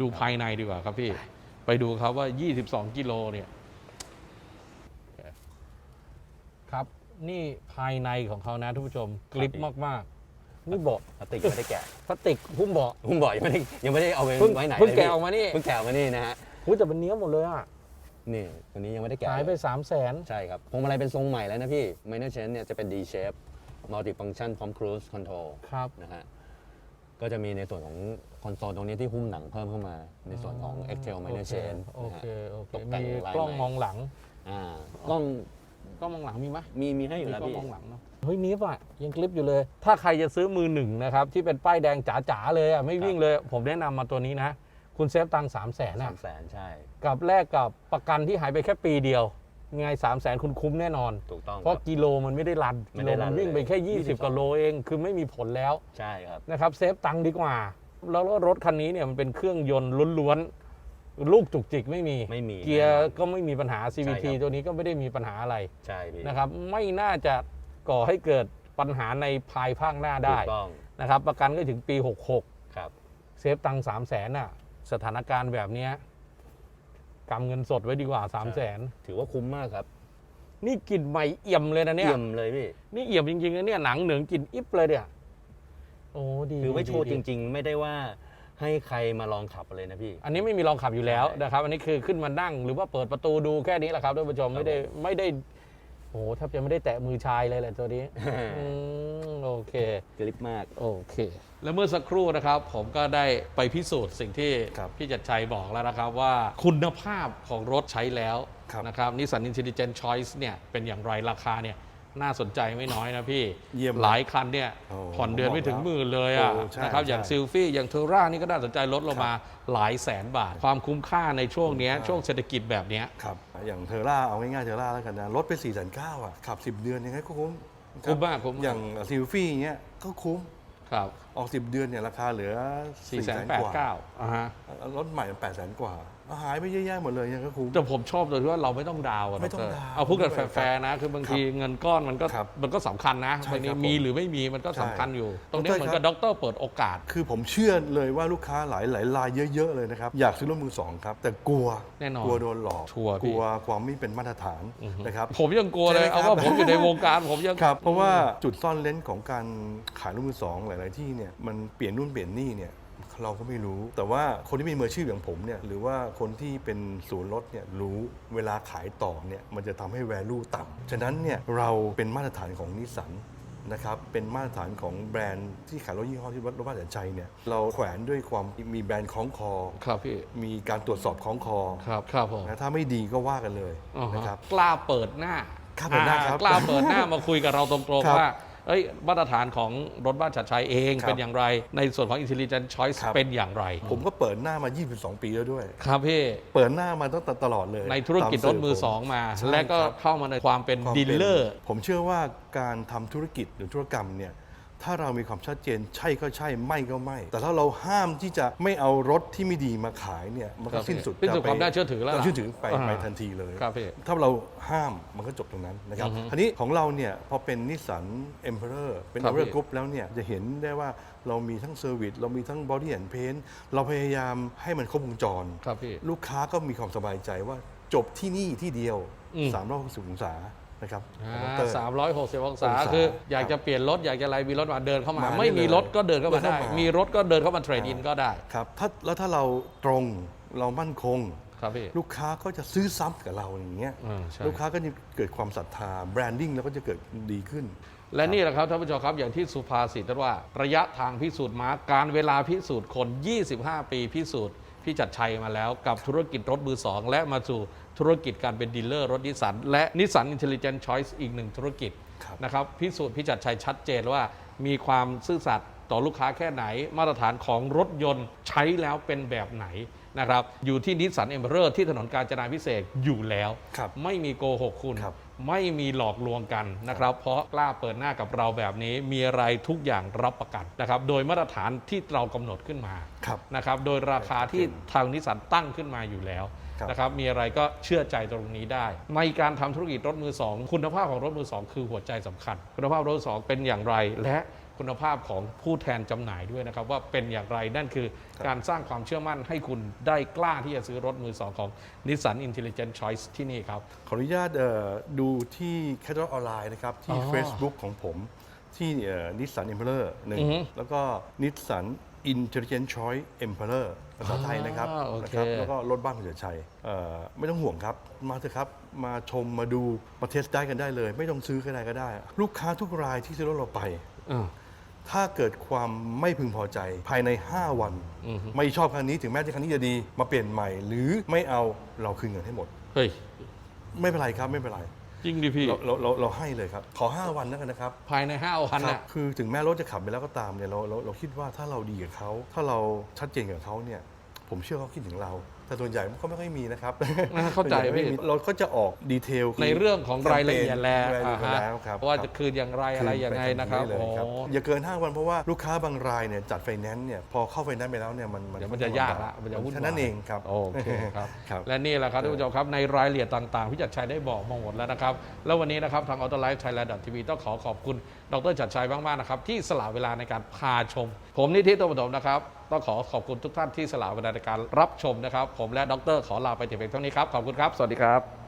[SPEAKER 1] ดูภายในดีกว่าครับพี่ ไปดูครับว่า 22 กิโลเนี่ย ครับ นี่ภายในของเขานะทุกผู้ชม กริปมากๆ นี่เบาะ
[SPEAKER 3] พลาสติกยังไม่ได้แกะ
[SPEAKER 1] พลาสติกหุ้มเบาะ
[SPEAKER 3] ผมบอกยังไม่ได้ยังไม่ได้เอาไป
[SPEAKER 1] เพิ่ง
[SPEAKER 3] ไว้ไหน
[SPEAKER 1] เพิ่ง
[SPEAKER 3] ลย
[SPEAKER 1] แกะ
[SPEAKER 3] พี่
[SPEAKER 1] ออกมานี่
[SPEAKER 3] เพิ่งแกะออกมานี่นะฮะ
[SPEAKER 1] หุ้ยแต่เป็นเนี้ยหมดเลยอะ
[SPEAKER 3] นี่ตัวนี้ยังไม่ได้แกะ
[SPEAKER 1] หายไป
[SPEAKER 3] เลย
[SPEAKER 1] 3 0 0แสน
[SPEAKER 3] ใช่ครับพวงมาลัยเป็นทรงใหม่แล้วนะพี่ Minor Change เนี่ยจะเป็น D shape multi function พร้อม cruise control
[SPEAKER 1] ครับ
[SPEAKER 3] นะฮะก็จะมีในส่วนของ คอนโซลตรงนี้ที่หุ้มหนังเพิ่มเข้ามา ในส่วนของ Excel Minor Change
[SPEAKER 1] โอ
[SPEAKER 3] นะฮะ
[SPEAKER 1] เคโอเค
[SPEAKER 3] ตกแต่ง
[SPEAKER 1] มี
[SPEAKER 3] ลาย
[SPEAKER 1] กล้อง
[SPEAKER 3] ใหม่
[SPEAKER 1] มองหลัง
[SPEAKER 3] อ่ากล้อง
[SPEAKER 1] กล้องมองหลังมีไหม
[SPEAKER 3] มีมีให้อยู่
[SPEAKER 1] มี
[SPEAKER 3] แล้ว
[SPEAKER 1] กล้อง
[SPEAKER 3] พี่
[SPEAKER 1] มองหลังเนาะเฮ้ยนี้ป่ะยังคลิปอยู่เลย ถ้าใครจะซื้อมือหนึ่งนะครับ ที่เป็นป้ายแดงจ๋าๆเลยอะไม่วิ่งเลย ผมแนะนำมาตัวนี้นะ คุณเซฟตังค์สามแสน
[SPEAKER 3] สา
[SPEAKER 1] อะ
[SPEAKER 3] มแสนใช่
[SPEAKER 1] กับแลกกับประกันที่หายไปแค่ปีเดียวยังไงสามแสนคุณคุ้มแน่นอน
[SPEAKER 3] ถูกต้อง
[SPEAKER 1] เพ
[SPEAKER 3] ครั
[SPEAKER 1] ราะ
[SPEAKER 3] บ
[SPEAKER 1] กิโลมันไม่ได้รัน
[SPEAKER 3] ไม่
[SPEAKER 1] กิโล
[SPEAKER 3] ได้รั
[SPEAKER 1] มันนวิ่งไปแค่
[SPEAKER 3] เลย
[SPEAKER 1] 20กว่าโลเอง คือไม่มีผลแล้ว
[SPEAKER 3] ใช่ครับ
[SPEAKER 1] นะครับเซฟตังค์ดีกว่า แล้วรถคันนี้เนี่ยมันเป็นเครื่องยนต์ล้วนๆลูกจุกจิกไม่มี
[SPEAKER 3] ไม่มี
[SPEAKER 1] เกียร์
[SPEAKER 3] แน่นอน
[SPEAKER 1] ก็ไม่มีปัญหา
[SPEAKER 3] ใช่
[SPEAKER 1] CVT
[SPEAKER 3] ครับ
[SPEAKER 1] ตัวนี้ก็ไม่ได้มีปัญหาอะไร
[SPEAKER 3] ใช่พี่
[SPEAKER 1] นะครับ ไม่น่าจะก่อให้เกิดปัญหาในภายภาคหน้าได้
[SPEAKER 3] ถูกต้อง
[SPEAKER 1] นะครับประกันก็ถึงปี 66
[SPEAKER 3] ครับ
[SPEAKER 1] เซฟตังค์3 0 0แสนน่ะสถานการณ์แบบเนี้ยกำเงินสดไว้ดีกว่า3 0 0แสน
[SPEAKER 3] ถือว่าคุ้มมากครับ
[SPEAKER 1] นี่กลิ่นใหม่เอี่ยมเลยนะเนี่ย
[SPEAKER 3] เยี่ยมเลยพี่
[SPEAKER 1] นี่เอี่ยมจริงๆนะเนี่ยหนังเหนืองกลิ่นอิบเลยเนี่ย โอ้ดี
[SPEAKER 3] คือไม่
[SPEAKER 1] ดี
[SPEAKER 3] โชว์
[SPEAKER 1] ดี
[SPEAKER 3] จริง ๆ ไม่ได้ว่าให้ใครมาลองขับเลยนะพี่
[SPEAKER 1] อันนี้ไม่มีลองขับอยู่แล้ว
[SPEAKER 3] ใช่
[SPEAKER 1] นะครับ อันนี้คือขึ้นมานั่ง หรือว่าเปิดประตูดูแค่นี้แหละครับท่านผู้ชมไม่ได้ไม่ได้โอ้โหแทบจะไม่ได้แตะมือชายเลยแหละตัวนี้อืมโอเค
[SPEAKER 3] กริปมาก
[SPEAKER 1] โอเค แล้วเมื่อสักครู่นะครับ ผมก็ได้ไปพิสูจน์สิ่งที่
[SPEAKER 2] ครับ
[SPEAKER 1] พี่จัดชัยบอกแล้วนะครับว่าคุณภาพของรถใช้แล้ว
[SPEAKER 2] ครับ
[SPEAKER 1] นะครับนิสสันอินเทลเจน c h ช i ส์เนี่ยเป็นอย่างไรราคาเนี่ย น่าสนใจไม่น้อยนะพี่
[SPEAKER 2] เยี่ยม
[SPEAKER 1] หลายคันเนี่ย
[SPEAKER 2] โอ้
[SPEAKER 1] ผ่อนเดือนไม่ถึงหมื่นเลยอะ
[SPEAKER 2] โอ้ใช่
[SPEAKER 1] นะครับ
[SPEAKER 2] ใช่
[SPEAKER 1] อย่างซิลฟี่ อย่างเทอร่านี่ก็น่าสนใจลดลงมาหลายแสนบาท ความคุ้มค่าในช่วงเนี้ย
[SPEAKER 2] คุ้มค่า
[SPEAKER 1] ช่วงเศรษฐกิจแบบเนี้ย
[SPEAKER 2] ครับ อย่างเทอร่าเอาง่ายๆเทอร่าแล้วกันนะลดไป4ี่แสนเก้าอะ ขับ 10 เดือนยังไงก็คุ้ม
[SPEAKER 1] คุ้มมากคุ้มมาก
[SPEAKER 2] อย่างซิลฟี่เงี้ยก็คุ้ม
[SPEAKER 1] ครับ
[SPEAKER 2] ออก 10 เดือนเนี่ยราคาเหลือ
[SPEAKER 1] 4 8 9 0 0
[SPEAKER 2] กว่า
[SPEAKER 1] อ่าฮะ
[SPEAKER 2] รถใหม่8 0 0 0 0 กว่า หายไปเยอะแยะหมดเลยยังก็คุ้ม
[SPEAKER 1] แต่ผมชอบตรงที่ว่าเราไม่ต้องดาวน์ะ
[SPEAKER 2] ไม่ต้อง
[SPEAKER 1] ดร
[SPEAKER 2] ดาวน์
[SPEAKER 1] เอาพูดกัน
[SPEAKER 2] ด้วย
[SPEAKER 1] แฟร์ๆนะ คือบางทีเงินก้อนมันก็
[SPEAKER 2] ครับ
[SPEAKER 1] มันก็สำคัญนะ
[SPEAKER 2] ใช่
[SPEAKER 1] บางที
[SPEAKER 2] ครับผม
[SPEAKER 1] มีหรือไม่มีมันก็สำคัญอยู่ ตรงนี้
[SPEAKER 2] ดร
[SPEAKER 1] เหมือน
[SPEAKER 2] ครั
[SPEAKER 1] กับบ ด็อกเตอร์เปิดโอกาส
[SPEAKER 2] คือผมเชื่อเลยว่าลูกค้าหลายหลายรายเยอะ ๆ เลยนะครับ อยากซื้อรถมือสองครับ แต่กลัว
[SPEAKER 1] แน่นอน
[SPEAKER 2] กลัวโดนหลอก
[SPEAKER 1] ชัวร์พี่
[SPEAKER 2] กลัวความไม่เป็นมาตรฐานนะครับ
[SPEAKER 1] ผมยังกลัวเลย
[SPEAKER 2] ใช่ไหม
[SPEAKER 1] เอา
[SPEAKER 2] ครับ
[SPEAKER 1] ว่าผมอยู่ในวงการผมยัง
[SPEAKER 2] ครับเพราะว่าจุดซ่อนเลนของการขายรถมือสองหลาย ๆ ที่เนี่ยมันเปลี่ยนนู่นเปลี่ยนนี่เนี่ย เราก็ไม่รู้ แต่ว่าคนที่มีมืออาชีพอย่างผมเนี่ยหรือว่าคนที่เป็นศูนย์รถเนี่ยรู้เวลาขายต่อเนี่ยมันจะทำให้ value ต่ำฉะนั้นเนี่ยเราเป็นมาตรฐานของนิสสันนะครับเป็นมาตรฐานของแบรนด์ที่ขายรถยี่ห้อที่รถบ้านแต่ใจเนี่ยเราแขวนด้วยความมีแบรนด์คล้องคอ
[SPEAKER 1] ครับพี่
[SPEAKER 2] มีการตรวจสอบคล้องคอ
[SPEAKER 1] ครับครับผม
[SPEAKER 2] นะถ้าไม่ดีก็ว่ากันเลยนะครับ
[SPEAKER 1] กล้าเปิดหน้า
[SPEAKER 2] กล้าเปิดหน้าครับ
[SPEAKER 1] กล้าเปิดหน้ามาคุยกับเราตรง
[SPEAKER 2] ครับ
[SPEAKER 1] ๆว่า เอ้ยมาตรฐานของรถบ้านชัดชัยเอง
[SPEAKER 2] ครับ
[SPEAKER 1] เป็นอย่างไร ในส่วนของ Intelligent Choice
[SPEAKER 2] ครับ
[SPEAKER 1] เป็นอย่างไร
[SPEAKER 2] ผมก็เปิดหน้ามา 22 ปีแล้วด้วย
[SPEAKER 1] ครับพี่
[SPEAKER 2] เปิดหน้ามาตั้งแต่ตลอดเลย
[SPEAKER 1] ในธุรกิจ
[SPEAKER 2] ตาร
[SPEAKER 1] ถมือ
[SPEAKER 2] ผ
[SPEAKER 1] สองมา
[SPEAKER 2] ใช่
[SPEAKER 1] และก็
[SPEAKER 2] ครับ
[SPEAKER 1] เข้ามาในความเป็น
[SPEAKER 2] ความ
[SPEAKER 1] ดีลเลอร์
[SPEAKER 2] ผมเชื่อว่าการทำธุรกิจหรือธุรกรรมเนี่ย ถ้าเรามีความชัดเจนใช่ก็ใช่ไม่ก็ไม่ แต่ถ้าเราห้ามที่จะไม่เอารถที่ไม่ดีมาขายเนี่ยมัน
[SPEAKER 1] ครั
[SPEAKER 2] ก็
[SPEAKER 1] บ
[SPEAKER 2] สิ้นสุด
[SPEAKER 1] สิ้นสุด
[SPEAKER 2] จะไป
[SPEAKER 1] ความน่าเชื่อถือแล้ว
[SPEAKER 2] เรา
[SPEAKER 1] ล่ะ
[SPEAKER 2] เชื่อถือไป
[SPEAKER 1] อ่า
[SPEAKER 2] ไปทันทีเลย
[SPEAKER 1] ครับพี่
[SPEAKER 2] ถ้าเราห้ามมันก็จบตรงนั้นนะครับทีนี้ของเราเนี่ยพอเป็นนิสสันเอ็มเพอเรอร์เป็น
[SPEAKER 1] ครั
[SPEAKER 2] เอบเวอ
[SPEAKER 1] พี่
[SPEAKER 2] ร์กรุ๊ปแล้วเนี่ยจะเห็นได้ว่าเรามีทั้งเซอร์วิสเรามีทั้งบอดี้แอนด์เพนเราพยายามให้มันครบวงจร
[SPEAKER 1] ครับพี่
[SPEAKER 2] ลูกค้าก็มีความสบายใจว่าจบที่นี่ที่เดียว
[SPEAKER 1] อืม
[SPEAKER 2] 360องศา นะครับ
[SPEAKER 1] สามร้อยหกสิบองศา
[SPEAKER 2] องศา
[SPEAKER 1] คือ อยาก
[SPEAKER 2] ครับ
[SPEAKER 1] จะเปลี่ยนรถอยากจะอะไรมีรถมาเดินเข้ามา
[SPEAKER 2] มาได้
[SPEAKER 1] ไม่มี
[SPEAKER 2] เลย
[SPEAKER 1] รถก็เดินเข้ามา
[SPEAKER 2] เดิน
[SPEAKER 1] ได้
[SPEAKER 2] เข้ามามี
[SPEAKER 1] มีรถก็เดินเข้ามาเทรดอินก็ได้
[SPEAKER 2] ครับถ้าแล้วถ้าเราตรงเรามั่นคง
[SPEAKER 1] ครับพี่
[SPEAKER 2] ลูกค้าก็จะซื้อซ้ำกับเราอย่างเงี้ย
[SPEAKER 1] อืมใช่
[SPEAKER 2] ลูกค้าก็จะเกิดความศรัทธาแบรนดิ้งแล้วก็จะเกิดดีขึ้น
[SPEAKER 1] และนี่แหละครับท่านผู้ชมครับอย่างที่สุภาษิตว่า ระยะทางพิสูจน์ม้าการเวลาพิสูจน์คน 25 ปีพิสูจน์พี่จัดชัยมาแล้วกับธุรกิจรถมือสองและมาสู่ ธุรกิจการเป็นดีลเลอร์รถนิสสันและนิสสันอินเทล i น e ช t อยส์อีกหนึ่งธุรกิจ
[SPEAKER 2] ครับ
[SPEAKER 1] นะครับพิสูจน์พี่จัดชัยชัดเจนว่า มีความซื่อสัตย์ต่อลูกค้าแค่ไหน มาตรฐานของรถยนต์ใช้แล้วเป็นแบบไหนนะครับอยู่ที่นิสสันเอ็มเ r อร์ที่ถนนกาญจนาพิเศษกอยู่แล้ว
[SPEAKER 2] ครับ
[SPEAKER 1] ไม่มีโกหกคุณ
[SPEAKER 2] ครับ
[SPEAKER 1] ไม่มีหลอกลวงกันนะครับ เพราะกล้าเปิดหน้ากับเราแบบนี้มีอะไรทุกอย่างรับประกันนะครับ โดยมาตรฐานที่เรากำหนดขึ้นมา
[SPEAKER 2] ครับ
[SPEAKER 1] นะครับ โดยราคาที่ทางนิสสันตั้งขึ้นมาอยู่แล้ว
[SPEAKER 2] ครับ
[SPEAKER 1] นะครับ มีอะไรก็เชื่อใจตรงนี้ได้ ในการทำธุรกิจรถมือสองคุณภาพของรถมือสองคือหัวใจสำคัญ คุณภาพรถมือสองเป็นอย่างไร และ คุณภาพของผู้แทนจำหน่ายด้วยนะครับ ว่าเป็นอย่างไรนั่นคือการสร้างความเชื่อมั่นให้คุณได้กล้าที่จะซื้อรถมือสองของ Nissan Intelligent Choice ที่นี่ครับ
[SPEAKER 2] ขออนุญาตเอ่อดูที่แคท a อออนไลน์นะครับ ที่
[SPEAKER 1] อ๋อ
[SPEAKER 2] Facebook ของผมที่นิสสันเอ็มเพลอร์หนึ่ง
[SPEAKER 1] อือฮึ
[SPEAKER 2] แล้วก็นิสสันอินเทลเจนต์ชอยเอ็มเพลอร์ภาษาไทยนะครับ
[SPEAKER 1] อ่าโอเค
[SPEAKER 2] นะครับ แล้วก็รถบ้านคุณเฉลิมชัยเอ่อไม่ต้องห่วงครับ มาเถอะครับ มาชมมาดู มาเทสได้กันได้เลย ไม่ต้องซื้อก็ได้ก็ได้ ลูกค้าทุกรายที่ซื้อรถเราไป
[SPEAKER 1] อ่า
[SPEAKER 2] ถ้าเกิดความไม่พึงพอใจภายใน 5 วัน
[SPEAKER 1] อือฮึ
[SPEAKER 2] ไม่ชอบคันนี้ถึงแม้ที่คันนี้จะดีมาเปลี่ยนใหม่ หรือไม่เอาเราคืนเงินให้หมด
[SPEAKER 1] เฮ้ย
[SPEAKER 2] ไม่เป็นไรครับไม่เป็นไร
[SPEAKER 1] จริงดิพี่
[SPEAKER 2] เราเราเราเราให้เลยครับ ขอ 5 วันแล้วกันนะครับ
[SPEAKER 1] ภายใน 5 วัน
[SPEAKER 2] ครั
[SPEAKER 1] น่ะ
[SPEAKER 2] บคือถึงแม้รถจะขับไปแล้วก็ตามเนี่ยเราเราเราคิดว่าถ้าเราดีกับเขาถ้าเราชัดเจนกับเขาเนี่ย ผมเชื่อเขาคิดถึงเรา แต่ส่วนใหญ่ก็ไม่ค่อยมีนะครับ
[SPEAKER 1] อ่าเข้าใจ
[SPEAKER 2] ส่วนญ่ไม่
[SPEAKER 1] พี่
[SPEAKER 2] มีเราก็จะออกดีเทลคื
[SPEAKER 1] ในเรื่องของรายละเอียดแล้ว
[SPEAKER 2] รายละเอียด
[SPEAKER 1] อ่าฮะ
[SPEAKER 2] แล้วครับ
[SPEAKER 1] ว่า
[SPEAKER 2] ค
[SPEAKER 1] จะ
[SPEAKER 2] รับ
[SPEAKER 1] คืนอย่างไรอะไรยังไงนะครับ
[SPEAKER 2] เลย
[SPEAKER 1] โอ้
[SPEAKER 2] ครับอย่าเกิน 5 วันเพราะว่าลูกค้าบางรายเนี่ยจัดไฟแนนซ์เนี่ยพอเข้าไฟแนนซ์ไปแล้วเนี่ยมัน
[SPEAKER 1] เดี๋ยวมันจะยากละมันจะวุ่นวาย
[SPEAKER 2] แค่นั้นเองครับ
[SPEAKER 1] โอเคครับ
[SPEAKER 2] ครับ
[SPEAKER 1] และนี่แหละครับท่านผู้ชมครับในรายละเอียดต่างๆพี่จัดชัยได้บอกมาหมดแล้วนะครับแล้ววันนี้นะครับทาง Auto Life Thailand TV ต้องขอขอบคุณดรจัดชัยมากๆนะครับที่สละเวลาในการพาชม ผมนิติตัวปฐมนะครับต้องขอขอบคุณทุกท่านที่สละเวลาในการรับชมนะครับ ผมและดรขอลาไปแต่เพียงเท่านี้ครับขอบคุณครับ สวัสดีครับ